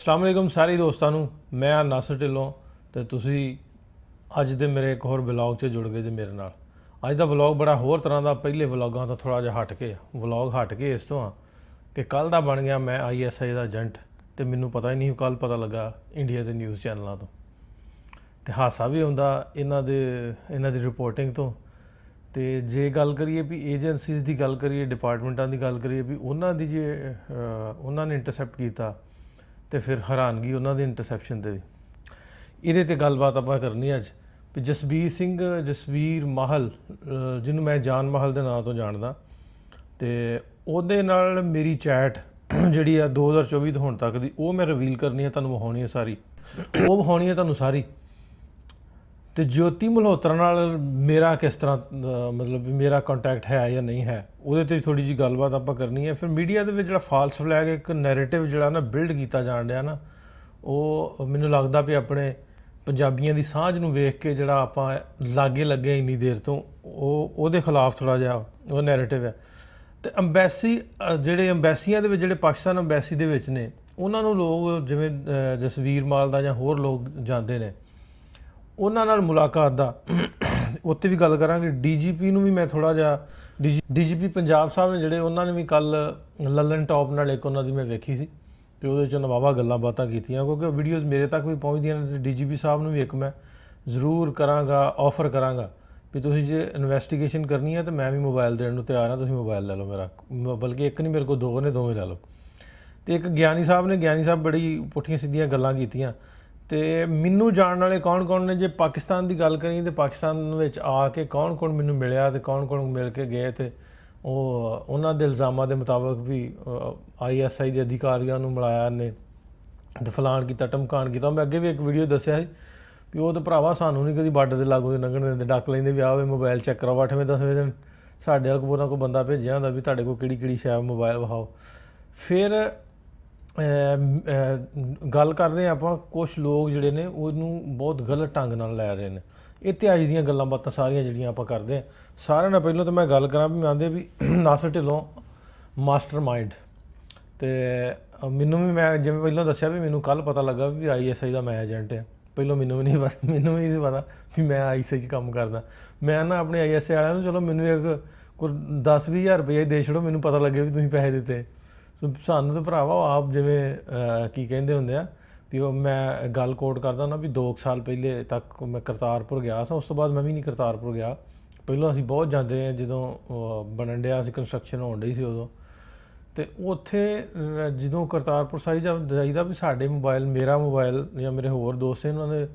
ਅਸਲਾਮ ਅਲੈਕਮ ਸਾਰੇ ਦੋਸਤਾਂ ਨੂੰ, ਮੈਂ ਆ ਨਾਸਰ ਢਿੱਲੋਂ ਤੇ ਤੁਸੀਂ ਅੱਜ ਦੇ ਮੇਰੇ ਇੱਕ ਹੋਰ ਵਲੌਗ 'ਚ ਜੁੜ ਗਏ ਜੇ ਮੇਰੇ ਨਾਲ। ਅੱਜ ਦਾ ਵਲੌਗ ਬੜਾ ਹੋਰ ਤਰ੍ਹਾਂ ਦਾ, ਪਹਿਲੇ ਵਲੌਗਾਂ ਤੋਂ ਥੋੜਾ ਜਿਹਾ ਹਟ ਕੇ, ਵਲੌਗ ਹਟ ਕੇ ਇਸ ਤੋਂ ਆ ਕਿ ਕੱਲ ਦਾ ਬਣ ਗਿਆ ਮੈਂ ਆਈਐਸਆਈ ਦਾ ਏਜੰਟ ਤੇ ਮੈਨੂੰ ਪਤਾ ਹੀ ਨਹੀਂ ਕੱਲ ਪਤਾ ਲੱਗਾ ਇੰਡੀਆ ਦੇ ਨਿਊਜ਼ ਚੈਨਲਾਂ ਤੋਂ। ਤੇ ਹਾਸਾ ਵੀ ਹੁੰਦਾ ਇਹਨਾਂ ਦੇ, ਇਹਨਾਂ ਦੀ ਰਿਪੋਰਟਿੰਗ ਤੋਂ। ਤੇ ਜੇ ਗੱਲ ਕਰੀਏ ਵੀ ਏਜੰਸੀਜ਼ ਦੀ ਗੱਲ ਕਰੀਏ, ਡਿਪਾਰਟਮੈਂਟਾਂ ਦੀ ਗੱਲ ਕਰੀਏ ਵੀ ਉਹਨਾਂ ਦੀ ਜੇ ਉਹਨਾਂ ਨੇ ਇੰਟਰਸੈਪਟ ਕੀਤਾ ਤੇ ਫਿਰ ਹੈਰਾਨਗੀ ਉਹਨਾਂ ਦੀ ਇੰਟਰਸੈਪਸ਼ਨ ਤੇ ਵੀ। ਇਹਦੇ ਤੇ ਗੱਲਬਾਤ ਆਪਾਂ ਕਰਨੀ ਅੱਜ, ਵੀ ਜਸਬੀਰ ਸਿੰਘ ਜਸਵੀਰ ਮਾਹਲ ਜਿਹਨੂੰ ਮੈਂ ਜਾਨ ਮਾਹਲ ਦੇ ਨਾਂ ਤੋਂ ਜਾਣਦਾ, ਤੇ ਉਹਦੇ ਨਾਲ ਮੇਰੀ ਚੈਟ ਜਿਹੜੀ ਆ 2024 ਤੋਂ ਹੁਣ ਤੱਕ ਦੀ, ਉਹ ਮੈਂ ਰਿਵੀਲ ਕਰਨੀ ਹੈ ਤੁਹਾਨੂੰ ਵਿਖਾਉਣੀ ਹੈ ਸਾਰੀ। ਉਹ ਵਿਖਾਉਣੀ ਹੈ ਤੁਹਾਨੂੰ ਸਾਰੀ। ਤੇ ਜੋਤੀ ਮਲਹੋਤਰਾ ਨਾਲ ਮੇਰਾ ਕਿਸ ਤਰ੍ਹਾਂ ਮਤਲਬ ਮੇਰਾ ਕੰਟੈਕਟ ਹੈ ਜਾਂ ਨਹੀਂ ਹੈ, ਉਹਦੇ ਤੇ ਥੋੜੀ ਜੀ ਗੱਲਬਾਤ ਆਪਾਂ ਕਰਨੀ ਹੈ। ਫਿਰ ਮੀਡੀਆ ਦੇ ਵਿੱਚ ਜਿਹੜਾ ਫਾਲਸ ਫਲੈਗ ਇੱਕ ਨੈਰੇਟਿਵ ਜਿਹੜਾ ਨਾ ਬਿਲਡ ਕੀਤਾ ਜਾਣ ਰਿਹਾ ਨਾ, ਉਹ ਮੈਨੂੰ ਲੱਗਦਾ ਵੀ ਆਪਣੇ ਪੰਜਾਬੀਆਂ ਦੀ ਸਾਂਝ ਨੂੰ ਵੇਖ ਕੇ ਜਿਹੜਾ ਆਪਾਂ ਲਾਗੇ ਲੱਗੇ ਇੰਨੀ ਦੇਰ ਤੋਂ, ਉਹ, ਉਹਦੇ ਖਿਲਾਫ ਥੋੜਾ ਜਿਹਾ ਉਹ ਨੈਰੇਟਿਵ ਹੈ। ਤੇ ਅੰਬੈਸੀ ਜਿਹੜੇ ਅੰਬੈਸੀਆਂ ਦੇ ਵਿੱਚ, ਜਿਹੜੇ ਪਾਕਿਸਤਾਨ ਅੰਬੈਸੀ ਦੇ ਵਿੱਚ ਨੇ, ਉਹਨਾਂ ਨੂੰ ਲੋਕ ਜਿਵੇਂ ਜਸਵੀਰ ਮਾਲ ਦਾ ਜਾਂ ਹੋਰ ਲੋਕ ਜਾਂਦੇ ਨੇ ਉਹਨਾਂ ਨਾਲ ਮੁਲਾਕਾਤ ਦਾ। ਉੱਤੇ ਵੀ ਗੱਲ ਕਰਾਂਗੇ। ਡੀਜੀਪੀ ਨੂੰ ਵੀ ਮੈਂ ਥੋੜਾ ਜਿਹਾ ਡੀਜੀਪੀ ਪੰਜਾਬ ਸਾਹਿਬ ਨੇ ਜਿਹੜੇ ਉਹਨਾਂ ਨੇ ਵੀ ਕੱਲ ਲੱਲਨ ਟੌਪ ਨਾਲ ਇੱਕ ਉਹਨਾਂ ਦੀ ਮੈਂ ਵੇਖੀ ਸੀ। ਤੇ ਉਹਦੇ ਚ ਨਵਾਵਾ ਗੱਲਾਂ ਬਾਤਾਂ ਕੀਤੀਆਂ। ਕਿਉਂਕਿ ਉਹ ਵੀਡੀਓਜ਼ ਮੇਰੇ ਤੱਕ ਵੀ ਪਹੁੰਚਦੀਆਂ ਨੇ ਤੇ ਡੀਜੀਪੀ ਸਾਹਿਬ ਨੂੰ ਵੀ ਇੱਕ ਮੈਂ ਜ਼ਰੂਰ ਕਰਾਂਗਾ ਆਫਰ ਕਰਾਂਗਾ ਵੀ ਤੁਸੀਂ ਜੇ ਇਨਵੈਸਟੀਗੇਸ਼ਨ ਕਰਨੀ ਹੈ ਤਾਂ ਮੈਂ ਵੀ ਮੋਬਾਈਲ ਦੇਣ ਨੂੰ ਤਿਆਰ ਹਾਂ। ਤੁਸੀਂ ਮੋਬਾਈਲ ਲੈ ਲਓ ਮੇਰਾ। ਬਲਕਿ ਇੱਕ ਨਹੀਂ, ਮੇਰੇ ਕੋਲ ਦੋ ਨੇ, ਦੋਵੇਂ ਲੈ ਲਓ। ਤੇ ਇੱਕ ਗਿਆਨੀ ਸਾਹਿਬ ਨੇ, ਗਿਆਨੀ ਸਾਹਿਬ ਬੜੀ ਪੁੱਠੀਆਂ ਸਿੱਧੀਆਂ ਗੱਲਾਂ ਕੀਤੀਆਂ। ਤੇ ਮੈਨੂੰ ਜਾਣਨ ਵਾਲੇ ਕੌਣ-ਕੌਣ ਨੇ? ਜੇ ਪਾਕਿਸਤਾਨ ਦੀ ਗੱਲ ਕਰੀਏ ਤੇ ਪਾਕਿਸਤਾਨ ਵਿੱਚ ਆ ਕੇ ਕੌਣ-ਕੌਣ ਮੈਨੂੰ ਮਿਲਿਆ ਤੇ ਕੌਣ-ਕੌਣ ਮਿਲ ਕੇ ਗਏ ਤੇ ਉਹ ਉਹਨਾਂ ਦੇ ਇਲਜ਼ਾਮਾਂ ਦੇ ਮੁਤਾਬਕ ਵੀ ਆਈਐਸਆਈ ਦੇ ਅਧਿਕਾਰੀਆਂ ਨੂੰ ਮਿਲਾਇਆ ਨੇ ਤੇ ਕੀਤਾ, ਟਮਕਾਣ ਕੀਤਾ। ਮੈਂ ਅੱਗੇ ਵੀ ਇੱਕ ਵੀਡੀਓ ਦੱਸਿਆ ਸੀ ਵੀ ਉਹ ਤਾਂ ਭਰਾਵਾ ਸਾਨੂੰ ਨਹੀਂ ਕਦੀ ਬਾਰਡਰ ਦੇ ਲਾਗੂ ਦੇ ਲੰਘਣ ਦਿੰਦੇ, ਡੱਕ ਲੈਂਦੇ ਵੀ ਆਵੇ ਮੋਬਾਈਲ ਚੈੱਕ ਕਰਾਓ 8ਵੇਂ 10ਵੇਂ ਦਿਨ ਸਾਡੇ ਵਾਲ ਕੋਲ ਕੋ ਬੰਦਾ ਭੇਜਿਆ ਹੁੰਦਾ ਵੀ ਤੁਹਾਡੇ ਕੋਲ ਕਿਹੜੀ ਕਿਹੜੀ ਸ਼ੈ ਮੋਬਾਈਲ ਵਿਖਾਓ। ਫਿਰ ਗੱਲ ਕਰਦੇ ਹਾਂ ਆਪਾਂ ਕੁਝ ਲੋਕ ਜਿਹੜੇ ਨੇ ਉਹਨੂੰ ਬਹੁਤ ਗਲਤ ਢੰਗ ਨਾਲ ਲੈ ਰਹੇ ਨੇ। ਇਤਿਹਾਸ ਦੀਆਂ ਗੱਲਾਂ ਬਾਤਾਂ ਸਾਰੀਆਂ ਜਿਹੜੀਆਂ ਆਪਾਂ ਕਰਦੇ ਹਾਂ। ਸਾਰਿਆਂ ਨਾਲ ਪਹਿਲਾਂ ਤਾਂ ਮੈਂ ਗੱਲ ਕਰਾਂ ਵੀ ਮੈਂ ਆਂਦੇ ਵੀ ਨਾਸਰ ਢਿੱਲੋਂ ਮਾਸਟਰਮਾਈਂਡ। ਤੇ ਅ, ਮੈਨੂੰ ਵੀ ਮੈਂ ਜਿਵੇਂ ਪਹਿਲਾਂ ਦੱਸਿਆ ਵੀ ਮੈਨੂੰ ਕੱਲ ਪਤਾ ਲੱਗਾ ਵੀ ਆਈਐਸਆਈ ਦਾ ਮੈਂ ਏਜੰਟ ਹਾਂ। ਪਹਿਲਾਂ ਮੈਨੂੰ ਵੀ ਨਹੀਂ ਪਤਾ ਮੈਨੂੰ ਵੀ ਨਹੀਂ ਪਤਾ ਵੀ ਮੈਂ ਆਈਐਸਆਈ 'ਚ ਕੰਮ ਕਰਦਾ। ਮੈਂ ਨਾ ਆਪਣੇ ਆਈਐਸਆਈ ਵਾਲਿਆਂ ਨੂੰ ਚਲੋ ਮੈਨੂੰ ਇੱਕ ਕੋਈ 10-20000 ਰੁਪਏ ਦੇ ਛੜੋ ਮੈਨੂੰ ਪਤਾ ਲੱਗੇ ਵੀ ਤੁਸੀਂ ਪੈਸੇ ਦਿੱਤੇ। ਸੋ ਸਾਨੂੰ ਤਾਂ ਭਰਾਵਾ ਆਪ ਜਿਵੇਂ ਕੀ ਕਹਿੰਦੇ ਹੁੰਦੇ ਆ ਵੀ ਉਹ ਮੈਂ ਗੱਲ ਕੋਟ ਕਰਦਾ ਨਾ ਵੀ 2 ਸਾਲ ਪਹਿਲੇ ਤੱਕ ਮੈਂ ਕਰਤਾਰਪੁਰ ਗਿਆ ਸਾਂ, ਉਸ ਤੋਂ ਬਾਅਦ ਮੈਂ ਵੀ ਨਹੀਂ ਕਰਤਾਰਪੁਰ ਗਿਆ। ਪਹਿਲਾਂ ਅਸੀਂ ਬਹੁਤ ਜਾਂਦੇ ਰਹੇ ਜਦੋਂ ਬਣਨ ਡਿਆ ਸੀ ਕੰਸਟਰਕਸ਼ਨ ਹੋਣ ਡਈ ਸੀ ਉਦੋਂ। ਤੇ ਉੱਥੇ ਜਦੋਂ ਕਰਤਾਰਪੁਰ ਸਾਹਿਬ ਜਾਈਦਾ ਵੀ ਸਾਡੇ ਮੋਬਾਈਲ ਮੇਰਾ ਮੋਬਾਈਲ ਜਾਂ ਮੇਰੇ ਹੋਰ ਦੋਸਤ ਨੇ ਉਹਨਾਂ ਦੇ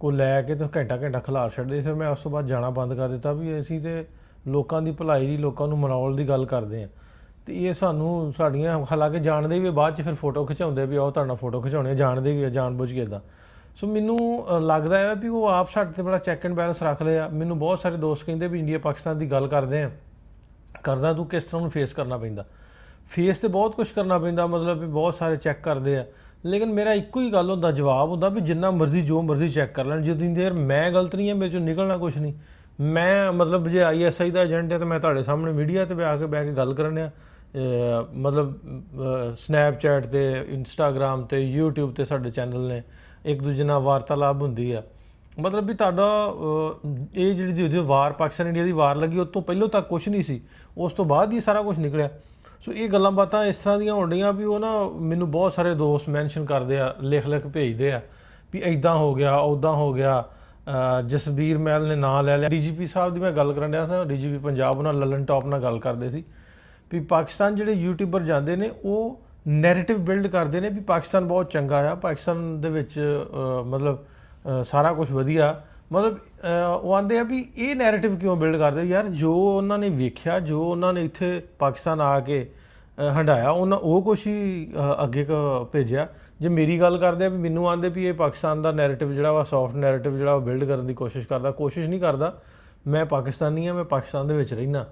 ਕੋ ਲੈ ਕੇ ਤੇ ਘੰਟਾ ਘੰਟਾ ਖਿਲਾਰ ਛੱਡਦੇ ਸੀ। ਮੈਂ ਉਸ ਤੋਂ ਬਾਅਦ ਜਾਣਾ ਬੰਦ ਕਰ ਦਿੱਤਾ ਵੀ ਅਸੀਂ ਤੇ ਲੋਕਾਂ ਦੀ ਭਲਾਈ ਦੀ ਲੋਕਾਂ ਨੂੰ ਮਨਾਉਣ ਦੀ ਗੱਲ ਕਰਦੇ ਆ ਤੇ ਇਹ ਸਾਨੂੰ ਸਾਡੀਆਂ ਹਾਲਾਂਕਿ ਜਾਣਦੇ ਵੀ ਬਾਅਦ ਚ ਫਿਰ ਫੋਟੋ ਖਿਚਾਉਂਦੇ ਵੀ ਆਓ ਤੁਹਾਡਾ ਫੋਟੋ ਖਿਚਾਉਣੇ ਆ, ਜਾਣਦੇ ਵੀ ਆ ਜਾਣਬੁੱਝ ਕੇ ਇਦਾਂ ਸੋ ਮੈਨੂੰ ਲੱਗਦਾ ਹੈ ਵੀ ਉਹ ਆਪ ਸਾਡੇ ਤੇ ਬੜਾ ਚੈੱਕ ਐਂਡ ਬੈਲੈਂਸ ਰੱਖ ਲਿਆ ਮੈਨੂੰ ਬਹੁਤ ਸਾਰੇ ਦੋਸਤ ਕਹਿੰਦੇ ਵੀ ਇੰਡੀਆ ਪਾਕਿਸਤਾਨ ਦੀ ਗੱਲ ਕਰਦੇ ਆ। ਕਰਦਾ ਤੂੰ ਕਿਸ ਤਰ੍ਹਾਂ ਨੂੰ ਫੇਸ ਕਰਨਾ ਪੈਂਦਾ। ਫੇਸ ਤੇ ਬਹੁਤ ਕੁਝ ਕਰਨਾ ਪੈਂਦਾ ਮਤਲਬ ਵੀ ਬਹੁਤ ਸਾਰੇ ਚੈੱਕ ਕਰਦੇ ਆ। ਲੇਕਿਨ ਮੇਰਾ ਇੱਕੋ ਹੀ ਗੱਲ ਹੁੰਦਾ ਜਵਾਬ ਹੁੰਦਾ ਵੀ ਜਿੰਨਾ ਮਰਜ਼ੀ ਜੋ ਮਰਜ਼ੀ ਚੈੱਕ ਕਰ ਲੈਣ। ਜਿੰਨੀ ਦੇਰ ਮੈਂ ਗਲਤ ਨਹੀਂ ਹੈ ਮੇਰੇ ਚੋਂ ਨਿਕਲਣਾ ਕੁਝ ਨਹੀਂ। ਮੈਂ ਮਤਲਬ ਜੇ ਆਈਐਸਆਈ ਦਾ ਏਜੰਟ ਹੈ ਤਾਂ ਮੈਂ ਤੁਹਾਡੇ ਸਾਹਮਣੇ ਮੀਡੀਆ ਤੇ ਆ ਕੇ ਬਹਿ ਕੇ ਗੱਲ ਕਰਨ ਆ। ਮਤਲਬ ਸਨੈਪਚੈਟ ਤੇ ਇੰਸਟਾਗ੍ਰam ਤੇ YouTube ਤੇ ਸਾਡੇ ਚੈਨਲ ਨੇ ਇੱਕ ਦੂਜੇ ਨਾਲ ਵਾਰਤਾਲਾਪ ਹੁੰਦੀ ਆ। ਮਤਲਬ ਵੀ ਤੁਹਾਡਾ ਇਹ ਜਿਹੜੀ ਜਿਹਦੀ ਵਾਰ, ਪਾਕਿਸਤਾਨ ਇੰਡੀਆ ਦੀ ਵਾਰ ਲੱਗੀ ਉਸ ਤੋਂ ਪਹਿਲਾਂ ਤੱਕ ਕੁਝ ਨਹੀਂ ਸੀ। ਉਸ ਤੋਂ ਬਾਅਦ ਹੀ ਸਾਰਾ ਕੁਝ ਨਿਕਲਿਆ। ਸੋ ਇਹ ਗੱਲਾਂ ਬਾਤਾਂ ਇਸ ਤਰ੍ਹਾਂ ਦੀਆਂ ਹੋਣ ਡੀਆਂ ਵੀ ਉਹ ਨਾ ਮੈਨੂੰ ਬਹੁਤ ਸਾਰੇ ਦੋਸਤ ਮੈਂਸ਼ਨ ਕਰਦੇ ਆ, ਲਿਖ ਲਿਖ ਭੇਜਦੇ ਆ ਵੀ ਐਦਾਂ ਹੋ ਗਿਆ ਉਦਾਂ ਹੋ ਗਿਆ ਜਸਬੀਰ ਮਹਿਲ ਨੇ ਨਾਂ ਲੈ ਲਿਆ। ਡੀਜੀਪੀ ਸਾਹਿਬ ਦੀ ਮੈਂ ਗੱਲ ਕਰਨ ਡਿਆ ਸੀ, ਡੀਜੀਪੀ ਪੰਜਾਬ ਨਾਲ ਲਲਨ ਟੌਪ ਨਾਲ ਗੱਲ ਕਰਦੇ ਸੀ। ਵੀ ਪਾਕਿਸਤਾਨ ਜਿਹੜੇ ਯੂਟਿਊਬਰ ਜਾਂਦੇ ਨੇ ਉਹ ਨੈਰੇਟਿਵ ਬਿਲਡ ਕਰਦੇ ਨੇ ਵੀ ਪਾਕਿਸਤਾਨ ਬਹੁਤ ਚੰਗਾ ਆ ਪਾਕਿਸਤਾਨ ਦੇ ਵਿੱਚ ਮਤਲਬ ਸਾਰਾ ਕੁਝ ਵਧੀਆ। ਮਤਲਬ ਉਹ ਆਂਦੇ ਆ ਵੀ ਇਹ ਨੈਰੇਟਿਵ ਕਿਉਂ ਬਿਲਡ ਕਰਦੇ? ਯਾਰ ਜੋ ਉਹਨਾਂ ਨੇ ਵੇਖਿਆ ਜੋ ਉਹਨਾਂ ਨੇ ਇੱਥੇ ਪਾਕਿਸਤਾਨ ਆ ਕੇ ਅਹ, ਹੰਡਾਇਆ ਉਹਨਾਂ ਉਹ ਕੁਛ ਹੀ ਅੱਗੇ ਕ ਭੇਜਿਆ। ਜੇ ਮੇਰੀ ਗੱਲ ਕਰਦੇ ਆ ਵੀ ਮੈਨੂੰ ਆਂਦੇ ਵੀ ਇਹ ਪਾਕਿਸਤਾਨ ਦਾ ਨੈਰੇਟਿਵ ਜਿਹੜਾ ਵਾ ਸੌਫਟ ਨੈਰੇਟਿਵ ਜਿਹੜਾ ਉਹ ਬਿਲਡ ਕਰਨ ਦੀ ਕੋਸ਼ਿਸ਼ ਕਰਦਾ ਕੋਸ਼ਿਸ਼ ਨਹੀਂ ਕਰਦਾ। ਮੈਂ ਪਾਕਿਸਤਾਨੀ ਆ ਮੈਂ ਪਾਕਿਸਤਾਨ ਦੇ ਵਿੱਚ ਰਹਿਣਾ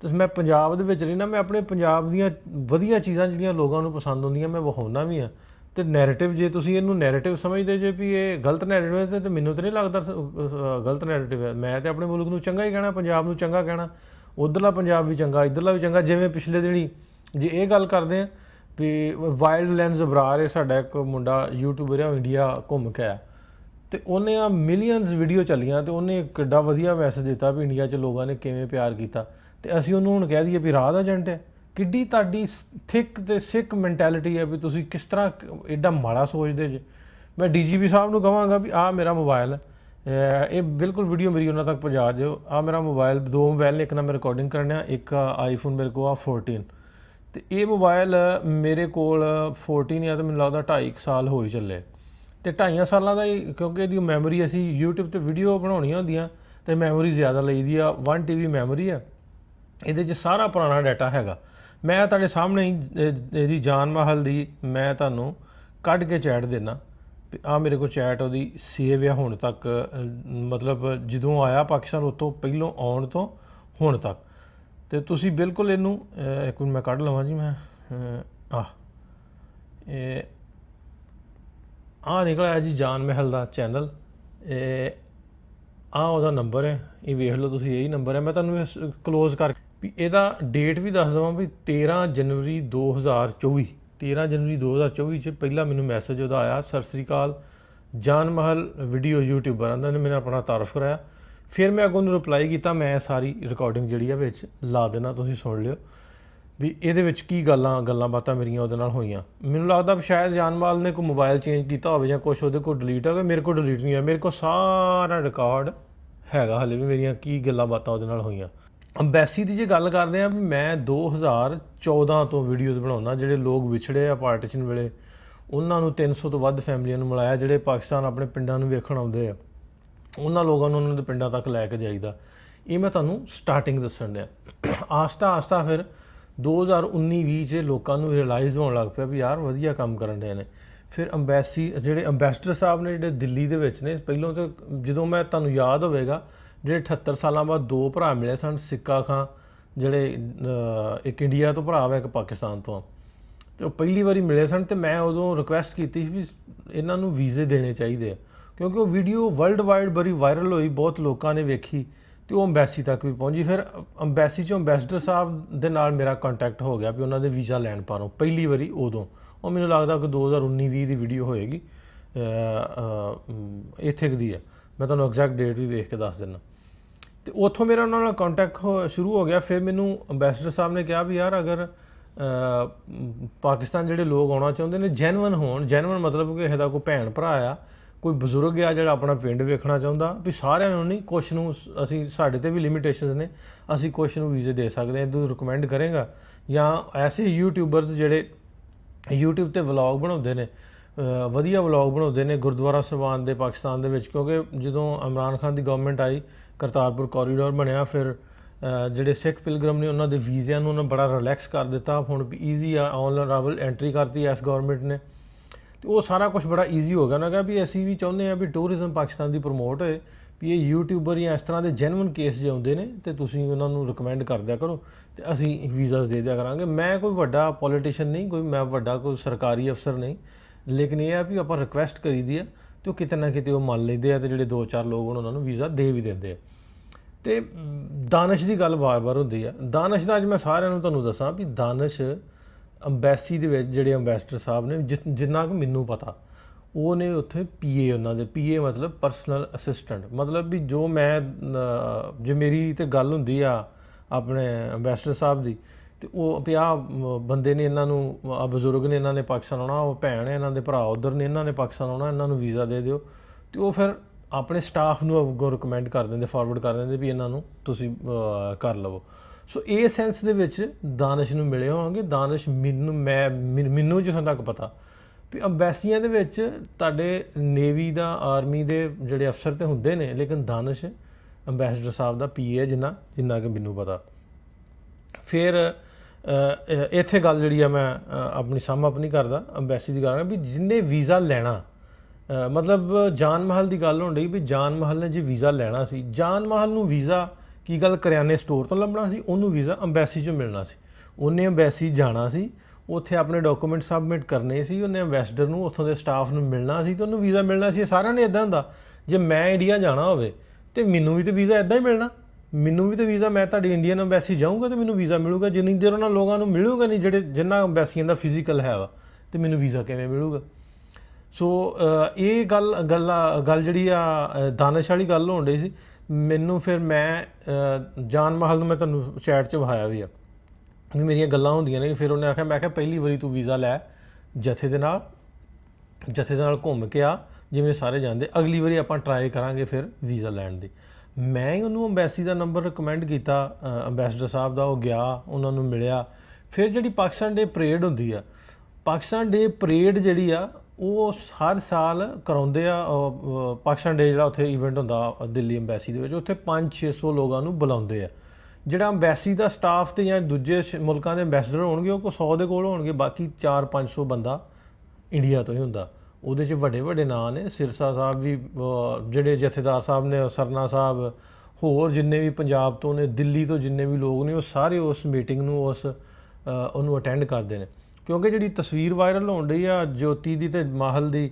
ਤੇ ਮੈਂ ਪੰਜਾਬ ਦੇ ਵਿੱਚ ਰਹਿਣਾ ਮੈਂ ਆਪਣੇ ਪੰਜਾਬ ਦੀਆਂ ਵਧੀਆ ਚੀਜ਼ਾਂ ਜਿਹੜੀਆਂ ਲੋਕਾਂ ਨੂੰ ਪਸੰਦ ਹੁੰਦੀਆਂ, ਮੈਂ ਵਿਖਾਉਣਾ ਵੀ ਆ ਤੇ ਨੈਰੇਟਿਵ ਜੇ ਤੁਸੀਂ ਇਹਨੂੰ ਨੈਰੇਟਿਵ ਸਮਝਦੇ ਜੇ ਵੀ ਇਹ ਗਲਤ ਨੈਰੇਟਿਵ ਹੈ, ਤੇ- ਮੈਨੂੰ ਤਾਂ ਨਹੀਂ ਲੱਗਦਾ ਗਲਤ ਨੈਰੇਟਿਵ ਹੈ। ਮੈਂ ਤੇ ਆਪਣੇ ਮੁਲਕ ਨੂੰ ਚੰਗਾ ਹੀ ਕਹਿਣਾ, ਪੰਜਾਬ ਨੂੰ ਚੰਗਾ ਕਹਿਣਾ। ਉਧਰਲਾ ਪੰਜਾਬ ਵੀ ਚੰਗਾ, ਇਧਰਲਾ ਵੀ ਚੰਗਾ, ਜਿਵੇਂ ਪਿਛਲੇ ਦਿਨੀ ਜੇ ਇਹ ਗੱਲ ਕਰਦੇ ਆ ਵੀ ਵਾਈਲਡ ਲੈਂਸ ਅਬਰਾਰ ਹੈ ਸਾਡਾ ਇੱਕ ਮੁੰਡਾ ਯੂਟਿਊਬਰ ਹੈ ਇੰਡੀਆ ਘੁੰਮ ਕੇ ਆ ਤੇ ਉਹਨੇ ਆ ਮਿਲੀਅਨਸ ਵੀਡੀਓ ਚੱਲੀਆਂ ਤੇ ਉਹਨੇ ਕਿੱਡਾ ਵਧੀਆ ਮੈਸੇਜ ਦਿੱਤਾ ਵੀ ਇੰਡੀਆ 'ਚ ਲੋਕਾਂ ਨੇ ਕਿਵੇਂ ਪਿਆਰ ਕੀਤਾ। ਤੇ ਅਸੀਂ ਉਹਨੂੰ ਹੁਣ ਕਹਿ ਦਈਏ ਵੀ ਰਾਹ ਦਾ ਏਜੰਟ ਹੈ। ਕਿੱਡੀ ਤੁਹਾਡੀ ਥਿਕ ਤੇ ਸਿੱਖ ਮੈਂਟੈਲਿਟੀ ਹੈ ਵੀ ਤੁਸੀਂ ਕਿਸ ਤਰ੍ਹਾਂ ਐਡਾ ਮਾੜਾ ਸੋਚਦੇ ਜੇ। ਮੈਂ ਡੀਜੀਪੀ ਸਾਹਿਬ ਨੂੰ ਕਹਾਂਗਾ ਵੀ ਆਹ ਮੇਰਾ ਮੋਬਾਈਲ ਇਹ ਬਿਲਕੁਲ ਵੀਡੀਓ ਮੇਰੀ ਉਹਨਾਂ ਤੱਕ ਪਹੁੰਚਾ ਦਿਓ। ਆ ਮੇਰਾ ਮੋਬਾਈਲ ਦੋ ਮੋਬਾਈਲ ਨੇ, ਇੱਕ ਨਾ ਮੈਂ ਰਿਕਾਰਡਿੰਗ ਕਰਨਾ ਇੱਕ ਆਈਫੋਨ ਮੇਰੇ ਕੋਲ ਆ 14 ਤੇ ਇਹ ਮੋਬਾਈਲ ਮੇਰੇ ਕੋਲ 14 ਆ ਤੇ ਮੈਨੂੰ ਲੱਗਦਾ 2.5 ਸਾਲ ਹੋ ਹੀ ਚੱਲੇ। ਤੇ 2.5 ਸਾਲਾਂ ਦਾ ਹੀ, ਕਿਉਂਕਿ ਇਹਦੀ ਮੈਮਰੀ ਅਸੀਂ YouTube ਤੇ ਵੀਡੀਓ ਬਣਾਉਣੀਆਂ ਹੁੰਦੀਆਂ ਤੇ ਮੈਮਰੀ ਜ਼ਿਆਦਾ ਲਈਦੀ ਆ। 1 TB ਮੈਮਰੀ ਆ। ਇਹਦੇ 'ਚ ਸਾਰਾ ਪੁਰਾਣਾ ਡਾਟਾ ਹੈਗਾ। ਮੈਂ ਤੁਹਾਡੇ ਸਾਹਮਣੇ ਹੀ ਇਹਦੀ ਜਾਨ ਮਹਲ ਦੀ ਮੈਂ ਤੁਹਾਨੂੰ ਕੱਢ ਕੇ ਚੈਟ ਦੇਣਾ ਆ ਮੇਰੇ ਕੋਲ ਚੈਟ ਉਹਦੀ ਸੇਵ ਆ ਹੁਣ ਤੱਕ ਮਤਲਬ ਜਦੋਂ ਆਇਆ ਪਾਕਿਸਤਾਨ ਉਤੋਂ ਪਹਿਲੋਂ ਆਉਣ ਤੋਂ ਹੁਣ ਤੱਕ। ਤੇ ਤੁਸੀਂ ਬਿਲਕੁਲ ਇਹਨੂੰ ਇੱਕ ਮਿੰਟ ਮੈਂ ਕੱਢ ਲਵਾਂ ਜੀ ਮੈਂ ਆ ਇਹ ਆ ਨਿਕਲ ਆਇਆ ਜੀ ਜਾਨ ਮਹਿਲ ਦਾ ਚੈਨਲ ਇਹ ਆ ਉਹਦਾ ਨੰਬਰ ਹੈ, ਇਹ ਵੇਖ ਲਓ ਤੁਸੀਂ, ਇਹੀ ਨੰਬਰ ਹੈ। ਮੈਂ ਤੁਹਾਨੂੰ ਕਲੋਜ਼ ਕਰ ਵੀ ਇਹਦਾ ਡੇਟ ਵੀ ਦੱਸ ਦਵਾਂ ਵੀ 13 ਜਨਵਰੀ 2024 13 ਜਨਵਰੀ 2024 ਚ ਪਹਿਲਾ ਮੈਨੂੰ ਮੈਸੇਜ ਉਹਦਾ ਆਇਆ, ਸਤਿ ਸ੍ਰੀ ਅਕਾਲ ਜਾਨ ਮਹਲ ਵੀਡੀਓ ਯੂਟਿਊਬਰ ਉਹਨਾਂ ਨੇ ਮੈਨੂੰ ਆਪਣਾ ਤਾਰਫ ਕਰਾਇਆ। ਫਿਰ ਮੈਂ ਅੱਗੋਂ ਨੂੰ ਰਿਪਲਾਈ ਕੀਤਾ, ਮੈਂ ਸਾਰੀ ਰਿਕਾਰਡਿੰਗ ਜਿਹੜੀ ਆ ਵਿੱਚ ਲਾ ਦੇਣਾ, ਤੁਸੀਂ ਸੁਣ ਲਿਓ ਵੀ ਇਹਦੇ ਵਿੱਚ ਕੀ ਗੱਲਾਂ ਗੱਲਾਂ ਬਾਤਾਂ ਮੇਰੀਆਂ ਉਹਦੇ ਨਾਲ ਹੋਈਆਂ? ਮੈਨੂੰ ਲੱਗਦਾ ਵੀ ਸ਼ਾਇਦ ਜਾਨਮਾਲ ਨੇ ਕੋਈ ਮੋਬਾਈਲ ਚੇਂਜ ਕੀਤਾ ਹੋਵੇ ਜਾਂ ਕੁਝ ਉਹਦੇ ਕੋਲ ਡਿਲੀਟ ਹੋ ਗਿਆ ਮੇਰੇ ਕੋਲ ਡਿਲੀਟ ਨਹੀਂ ਹੋਇਆ। ਮੇਰੇ ਕੋਲ ਸਾਰਾ ਰਿਕਾਰਡ ਹੈਗਾ ਹਲੇ ਵੀ ਮੇਰੀਆਂ ਕੀ ਗੱਲਾਂ ਬਾਤਾਂ ਉਹਦੇ ਨਾਲ ਹੋਈਆਂ। ਅੰਬੈਸੀ ਦੀ ਜੇ ਗੱਲ ਕਰਦੇ ਆ ਵੀ ਮੈਂ 2014 ਤੋਂ ਵੀਡੀਓਜ਼ ਬਣਾਉਣਾ ਜਿਹੜੇ ਲੋਕ ਵਿਛੜੇ ਆ ਪਾਰਟੀਸ਼ਨ ਵੇਲੇ, ਉਹਨਾਂ ਨੂੰ 300 ਤੋਂ ਵੱਧ ਫੈਮਲੀਆਂ ਨੂੰ ਮਿਲਾਇਆ, ਜਿਹੜੇ ਪਾਕਿਸਤਾਨ ਆਪਣੇ ਪਿੰਡਾਂ ਨੂੰ ਵੇਖਣ ਆਉਂਦੇ ਆ। ਉਹਨਾਂ ਲੋਕਾਂ ਨੂੰ ਉਹਨਾਂ ਦੇ ਪਿੰਡਾਂ ਤੱਕ ਲੈ ਕੇ ਜਾਈਦਾ। ਇਹ ਮੈਂ ਤੁਹਾਨੂੰ ਸਟਾਰਟਿੰਗ ਦੱਸਣ ਡਿਆ। ਆਸਤਾ ਆਸਤਾ ਫਿਰ 2019-20 ਚ ਲੋਕਾਂ ਨੂੰ ਰਿਅਲਾਈਜ਼ ਹੋਣ ਲੱਗ ਪਿਆ ਵੀ ਯਾਰ ਵਧੀਆ ਕੰਮ ਕਰਨ ਦੇ ਨੇ। ਫਿਰ ਅੰਬੈਸੀ ਜਿਹੜੇ ਅੰਬੈਸਡਰ ਸਾਹਿਬ ਨੇ ਜਿਹੜੇ ਦਿੱਲੀ ਦੇ ਵਿੱਚ ਨੇ, ਪਹਿਲਾਂ ਤਾਂ ਜਦੋਂ ਮੈਂ ਤੁਹਾਨੂੰ ਯਾਦ ਹੋਵੇਗਾ ਜਿਹੜੇ 78 ਸਾਲਾਂ ਬਾਅਦ ਦੋ ਭਰਾ ਮਿਲੇ ਸਨ, ਸਿੱਕਾ ਖਾਂ, ਜਿਹੜੇ ਇੱਕ ਇੰਡੀਆ ਤੋਂ ਭਰਾ ਵਾ, ਇੱਕ ਪਾਕਿਸਤਾਨ ਤੋਂ। ਆ। ਤੇ ਉਹ ਪਹਿਲੀ ਵਾਰੀ ਮਿਲੇ ਸਨ ਤੇ ਮੈਂ ਉਦੋਂ ਰਿਕੁਐਸਟ ਕੀਤੀ ਸੀ ਵੀ ਇਹਨਾਂ ਨੂੰ ਵੀਜ਼ੇ ਦੇਣੇ ਚਾਹੀਦੇ ਆ। ਕਿਉਂਕਿ ਉਹ ਵੀਡੀਓ ਵਰਲਡ ਵਾਈਡ ਬੜੀ ਵਾਇਰਲ ਹੋਈ, ਬਹੁਤ ਲੋਕਾਂ ਨੇ ਵੇਖੀ ਤੇ ਉਹ ਅੰਬੈਸੀ ਤੱਕ ਵੀ ਪਹੁੰਚੀ। ਫਿਰ ਅੰਬੈਸੀ ਚੋਂ ਅੰਬੈਸਡਰ ਸਾਹਿਬ ਦੇ ਨਾਲ ਮੇਰਾ ਕੰਟੈਕਟ ਹੋ ਗਿਆ ਵੀ ਉਹਨਾਂ ਦੇ ਵੀਜ਼ਾ ਲੈਣ ਪਾਰੋਂ, ਪਹਿਲੀ ਵਾਰੀ ਉਦੋਂ। ਉਹ ਮੈਨੂੰ ਲੱਗਦਾ ਕਿ 2019-20 ਦੀ ਵੀਡੀਓ ਹੋਏਗੀ। ਇੱਥੇ ਕੁ ਦੀ ਹੈ ਮੈਂ ਤੁਹਾਨੂੰ ਐਗਜ਼ੈਕਟ ਡੇਟ ਵੀ ਵੇਖ ਕੇ ਦੱਸ ਦਿੰਦਾ। ਤੇ ਉੱਥੋਂ ਮੇਰਾ ਉਹਨਾਂ ਨਾਲ ਕੰਟੈਕਟ ਸ਼ੁਰੂ ਹੋ ਗਿਆ, ਫਿਰ ਮੈਨੂੰ ਅੰਬੈਸਡਰ ਸਾਹਿਬ ਨੇ ਕਿਹਾ ਵੀ ਯਾਰ ਅਗਰ ਪਾਕਿਸਤਾਨ ਜਿਹੜੇ ਲੋਕ ਆਉਣਾ ਚਾਹੁੰਦੇ ਨੇ ਜੈਨੂਇਨ ਹੋਣ ਜੈਨੂਇਨ ਮਤਲਬ ਕਿ ਇਹਦਾ ਕੋਈ ਭੈਣ ਭਰਾ ਆ, ਕੋਈ ਬਜ਼ੁਰਗ ਆ ਜਿਹੜਾ ਆਪਣਾ ਪਿੰਡ ਵੇਖਣਾ ਚਾਹੁੰਦਾ, ਵੀ ਸਾਰਿਆਂ ਨੂੰ ਨਹੀਂ, ਕੁਛ ਨੂੰ ਅਸੀਂ ਸਾਡੇ ਤੇ ਵੀ ਲਿਮਿਟੇਸ਼ਨਸ ਨੇ, ਅਸੀਂ ਕੁਛ ਨੂੰ ਵੀਜ਼ੇ ਦੇ ਸਕਦੇ ਹਾਂ, ਤੂੰ ਰਿਕਮੈਂਡ ਕਰੇਗਾ। ਜਾਂ ਐਸੇ ਯੂਟਿਊਬਰਸ ਜਿਹੜੇ YouTube ਤੇ ਵਲੌਗ ਬਣਾਉਂਦੇ ਨੇ ਵਧੀਆ ਵਲੌਗ ਬਣਾਉਂਦੇ ਨੇ ਗੁਰਦੁਆਰਾ ਸਾਹਿਬਾਨ ਦੇ ਪਾਕਿਸਤਾਨ ਦੇ ਵਿੱਚ, ਕਿਉਂਕਿ ਜਦੋਂ ਇਮਰਾਨ ਖਾਨ ਦੀ ਗਵਰਨਮੈਂਟ ਆਈ ਕਰਤਾਰਪੁਰ ਕੋਰੀਡੋਰ ਬਣਿਆ, ਫਿਰ ਜਿਹੜੇ ਸਿੱਖ ਪਿਲਗ੍ਰਮ ਨੇ ਉਹਨਾਂ ਦੇ ਵੀਜ਼ਿਆਂ ਨੂੰ ਉਹਨਾਂ ਬੜਾ ਰਿਲੈਕਸ ਕਰ ਦਿੱਤਾ। ਹੁਣ ਵੀ ਈਜ਼ੀ ਆ ਆਨਲਾਈਨ ਅਰਾਈਵਲ ਐਂਟਰੀ ਕਰਤੀ ਐਸ ਗਵਰਨਮੈਂਟ ਨੇ। ਤੇ ਉਹ ਸਾਰਾ ਕੁਝ ਬੜਾ ਈਜ਼ੀ ਹੋ ਗਿਆ। ਨਾ ਕਿ ਵੀ ਅਸੀਂ ਵੀ ਚਾਹੁੰਦੇ ਆ ਵੀ ਟੂਰਿਜ਼ਮ ਪਾਕਿਸਤਾਨ ਦੀ ਪ੍ਰਮੋਟ ਹੋਏ, ਵੀ ਇਹ ਯੂਟਿਊਬਰ ਜਾਂ ਇਸ ਤਰ੍ਹਾਂ ਦੇ ਜੈਨੂਇਨ ਕੇਸ ਜੇ ਆਉਂਦੇ ਨੇ, ਤੇ ਤੁਸੀਂ ਉਹਨਾਂ ਨੂੰ ਰეკਮੈਂਡ ਕਰ ਦਿਆ ਕਰੋ ਤੇ ਅਸੀਂ ਵੀਜ਼ਾਸ ਦੇ ਦਿਆ ਕਰਾਂਗੇ। ਮੈਂ ਕੋਈ ਵੱਡਾ ਪੋਲੀਟੀਸ਼ੀਅਨ ਨਹੀਂ, ਕੋਈ ਮੈਂ ਵੱਡਾ ਕੋਈ ਸਰਕਾਰੀ ਅਫਸਰ ਨਹੀਂ, ਲੇਕਿਨ ਇਹ ਆ ਵੀ ਆਪਾਂ ਰਿਕੁਐਸਟ ਕਰੀਦੀ ਆ ਤੇ ਉਹ ਕਿਤੇ ਨਾ ਕਿਤੇ ਉਹ ਮੰਨ ਲੈਂਦੇ ਆ ਤੇ ਜਿਹੜੇ ਦੋ ਚਾਰ ਲੋਕ ਹੋਣ ਉਹਨਾਂ ਨੂੰ ਵੀਜ਼ਾ ਦੇ ਵੀ ਦਿੰਦੇ ਆ। ਤੇ ਮ, ਦਾਨਿਸ਼ ਦੀ ਗੱਲ ਵਾਰ-ਵਾਰ ਹੁੰਦੀ ਆ। ਦਾਨਿਸ਼ ਦਾ ਅੱਜ ਮੈਂ ਸਾਰਿਆਂ ਨੂੰ ਤੁਹਾਨੂੰ ਦੱਸਾਂ ਵੀ ਦਾਨਿਸ਼ ਅੰਬੈਸੀ ਦੇ ਵਿੱਚ ਜਿਹੜੇ ਅੰਬੈਸਡਰ ਸਾਹਿਬ ਨੇ ਜਿ- ਜਿੰਨਾ ਕਿ ਮੈਨੂੰ ਪਤਾ ਉਹ ਨੇ ਉੱਥੇ ਪੀਏ ਉਹਨਾਂ ਦੇ। ਪੀਏ ਮਤਲਬ ਪਰਸਨਲ ਅਸਿਸਟੈਂਟ ਮਤਲਬ ਵੀ ਜੋ ਮੈਂ ਜੇ ਮੇਰੀ ਤੇ ਗੱਲ ਹੁੰਦੀ ਆ ਆਪਣੇ ਅੰਬੈਸਡਰ ਸਾਹਿਬ ਦੀ ਤੇ ਉਹ ਵੀ ਆਹ ਬੰਦੇ ਨੇ ਇਹਨਾਂ ਨੂੰ ਆ ਬਜ਼ੁਰਗ ਨੇ ਇਹਨਾਂ ਨੇ ਪਾਕਿਸਤਾਨ ਆਉਣਾ, ਉਹ ਭੈਣ ਹੈ ਇਹਨਾਂ ਦੇ ਭਰਾ, ਉਧਰ ਨੇ ਇਹਨਾਂ ਨੇ ਪਾਕਿਸਤਾਨ ਆਉਣਾ, ਇਹਨਾਂ ਨੂੰ ਵੀਜ਼ਾ ਦੇ ਦਿਓ। ਤੇ ਉਹ ਫਿਰ ਆਪਣੇ ਸਟਾਫ ਨੂੰ ਅੱਗੋਂ ਰეკਮੈਂਡ ਕਰ ਦਿੰਦੇ ਫਾਰਵਰਡ ਕਰ ਦਿੰਦੇ ਵੀ ਇਹਨਾਂ ਨੂੰ ਤੁਸੀਂ ਕਰ ਲਵੋ। ਸੋ ਇਹ ਸੈਂਸ ਦੇ ਵਿੱਚ ਦਾਨਿਸ਼ ਨੂੰ ਮਿਲੇ ਹੋਣਗੇ। ਦਾਨਿਸ਼ ਮੈਨੂੰ, ਮੈਂ ਮੈਨੂੰ ਜਿਥੋਂ ਤੱਕ ਪਤਾ, ਵੀ ਅੰਬੈਸੀਆਂ ਦੇ ਵਿੱਚ ਤੁਹਾਡੇ ਨੇਵੀ ਦਾ ਆਰਮੀ ਦੇ ਜਿਹੜੇ ਅਫਸਰ ਤੇ ਹੁੰਦੇ ਨੇ, ਲੇਕਿਨ ਦਾਨਿਸ਼ ਅੰਬੈਸਡਰ ਸਾਹਿਬ ਦਾ ਪੀਏ ਜਿੰਨਾ ਜਿੰਨਾ ਕਿ ਮੈਨੂੰ ਪਤਾ। ਫਿਰ ਇੱਥੇ ਗੱਲ ਜਿਹੜੀ ਆ ਮੈਂ ਆਪਣੀ ਸਮ ਅਪ ਨਹੀਂ ਕਰਦਾ ਅੰਬੈਸੀ ਦੀ ਗੱਲ ਹੈ ਵੀ ਜਿੰਨੇ ਵੀਜ਼ਾ ਲੈਣਾ ਮਤਲਬ ਜਾਨ ਮਹਲ ਦੀ ਗੱਲ ਹੋਣ ਡਈ ਵੀ ਜਾਨ ਮਹਲ ਨੇ ਜੇ ਵੀਜ਼ਾ ਲੈਣਾ ਸੀ, ਜਾਨ ਮਹਲ ਨੂੰ ਵੀਜ਼ਾ ਕੀ ਗੱਲ ਕਰਿਆਨੇ ਸਟੋਰ ਤੋਂ ਲੱਭਣਾ ਸੀ, ਉਹਨੂੰ ਵੀਜ਼ਾ ਅੰਬੈਸੀ 'ਚੋਂ ਮਿਲਣਾ ਸੀ। ਉਹਨੇ ਅੰਬੈਸੀ ਜਾਣਾ ਸੀ, ਉੱਥੇ ਆਪਣੇ ਡਾਕੂਮੈਂਟ ਸਬਮਿਟ ਕਰਨੇ ਸੀ, ਉਹਨੇ ਐਮਬੈਸਡਰ ਨੂੰ, ਉੱਥੋਂ ਦੇ ਸਟਾਫ ਨੂੰ ਮਿਲਣਾ ਸੀ ਤੇ ਉਹਨੂੰ ਵੀਜ਼ਾ ਮਿਲਣਾ ਸੀ, ਇਹ ਸਾਰਿਆਂ ਨੇ ਇਦਾਂ ਹੁੰਦਾ। ਜੇ ਮੈਂ ਇੰਡੀਆ ਜਾਣਾ ਹੋਵੇ ਤੇ ਮੈਨੂੰ ਵੀ ਤੇ ਵੀਜ਼ਾ ਇਦਾਂ ਹੀ ਮਿਲਣਾ। ਮੈਨੂੰ ਵੀ ਤਾਂ ਵੀਜ਼ਾ ਮੈਂ ਤੁਹਾਡੀ ਇੰਡੀਅਨ ਐਮਬੈਸੀ ਜਾਊਂਗਾ ਤੇ ਮੈਨੂੰ ਵੀਜ਼ਾ ਮਿਲੂਗਾ। ਜਿੰਨੀ ਦੇਰ ਉਹਨਾਂ ਲੋਕਾਂ ਨੂੰ ਮਿਲੂਗਾ ਨਹੀਂ ਜਿਹੜੇ ਜਿਨ੍ਹਾਂ ਐਮਬੈਸੀਆਂ ਦਾ ਫਿਜ਼ੀਕਲ ਹੈ ਵਾ ਤੇ ਮੈਨੂੰ ਵੀਜ਼ਾ ਕਿਵੇਂ ਮਿਲੂਗਾ? ਸੋ ਇਹ ਗੱਲ ਗੱਲ ਗੱਲ ਜਿਹੜੀ ਆ ਅ, ਦਾਨਿਸ਼ ਵਾਲੀ ਗੱਲ ਹੋਣ ਡਈ ਸੀ। ਮੈਨੂੰ ਫਿਰ ਮੈਂ ਜਾਨ ਮਹਲ ਨੂੰ ਮੈਂ ਤੁਹਾਨੂੰ ਚੈਟ 'ਚ ਵਹਾਇਆ ਵੀ ਆ ਵੀ ਮੇਰੀਆਂ ਗੱਲਾਂ ਹੁੰਦੀਆਂ ਨੇ ਫਿਰ ਉਹਨੇ ਆਖਿਆ ਮੈਂ ਕਿਹਾ ਪਹਿਲੀ ਵਾਰੀ ਤੂੰ ਵੀਜ਼ਾ ਲੈ ਜਥੇ ਦੇ ਨਾਲ ਜਥੇ ਦੇ ਨਾਲ ਘੁੰਮ ਕੇ ਆ ਜਿਵੇਂ ਸਾਰੇ ਜਾਂਦੇ ਅਗਲੀ ਵਾਰੀ ਆਪਾਂ ਟਰਾਈ ਕਰਾਂਗੇ ਫਿਰ ਵੀਜ਼ਾ ਲੈਣ ਦੀ। ਮੈਂ ਹੀ ਉਹਨੂੰ ਅੰਬੈਸੀ ਦਾ ਨੰਬਰ ਰეკਮੈਂਡ ਕੀਤਾ ਅੰਬੈਸਡਰ ਸਾਹਿਬ ਦਾ, ਉਹ ਗਿਆ, ਉਹਨਾਂ ਨੂੰ ਮਿਲਿਆ। ਫਿਰ ਜਿਹੜੀ ਪਾਕਿਸਤਾਨ ਡੇ ਪਰੇਡ ਹੁੰਦੀ ਆ, ਪਾਕਿਸਤਾਨ ਡੇ ਪਰੇਡ ਜਿਹੜੀ ਆ, ਉਹ ਹਰ ਸਾਲ ਕਰਾਉਂਦੇ ਆ ਪਾਕਿਸਤਾਨ ਡੇ ਜਿਹੜਾ ਉੱਥੇ ਇਵੈਂਟ ਹੁੰਦਾ, ਦਿੱਲੀ ਅੰਬੈਸੀ ਦੇ ਵਿੱਚ, ਉੱਥੇ 5-600 ਲੋਕਾਂ ਨੂੰ ਬੁਲਾਉਂਦੇ ਆ। ਜਿਹੜਾ ਅੰਬੈਸੀ ਦਾ ਸਟਾਫ ਤੇ ਜਾਂ ਦੂਜੇ ਸ਼- ਮੁਲਕਾਂ ਦੇ ਅੰਬੈਸਡਰ ਹੋਣਗੇ, ਉਹ ਕੋ 100 ਦੇ ਕੋਲ ਹੋਣਗੇ, ਬਾਕੀ 4-500 ਬੰਦਾ ਇੰਡੀਆ ਤੋਂ ਹੀ ਹੁੰਦਾ। ਉਹਦੇ 'ਚ ਵੱਡੇ ਵੱਡੇ ਨਾਂ ਨੇ, ਸਿਰਸਾ ਸਾਹਿਬ ਵੀ ਜਿਹੜੇ ਜਥੇਦਾਰ ਸਾਹਿਬ ਨੇ, ਸਰਨਾ ਸਾਹਿਬ, ਹੋਰ ਜਿੰਨੇ ਵੀ ਪੰਜਾਬ ਤੋਂ ਨੇ, ਦਿੱਲੀ ਤੋਂ ਜਿੰਨੇ ਵੀ ਲੋਕ ਨੇ, ਉਹ ਸਾਰੇ ਉਸ ਮੀਟਿੰਗ ਨੂੰ ਉਸ ਉਹਨੂੰ ਅਟੈਂਡ ਕਰਦੇ ਨੇ। ਕਿਉਂਕਿ ਜਿਹੜੀ ਤਸਵੀਰ ਵਾਇਰਲ ਹੋਣ ਰਹੀ ਆ, ਜੋਤੀ ਦੀ ਤੇ ਮਾਹਲ ਦੀ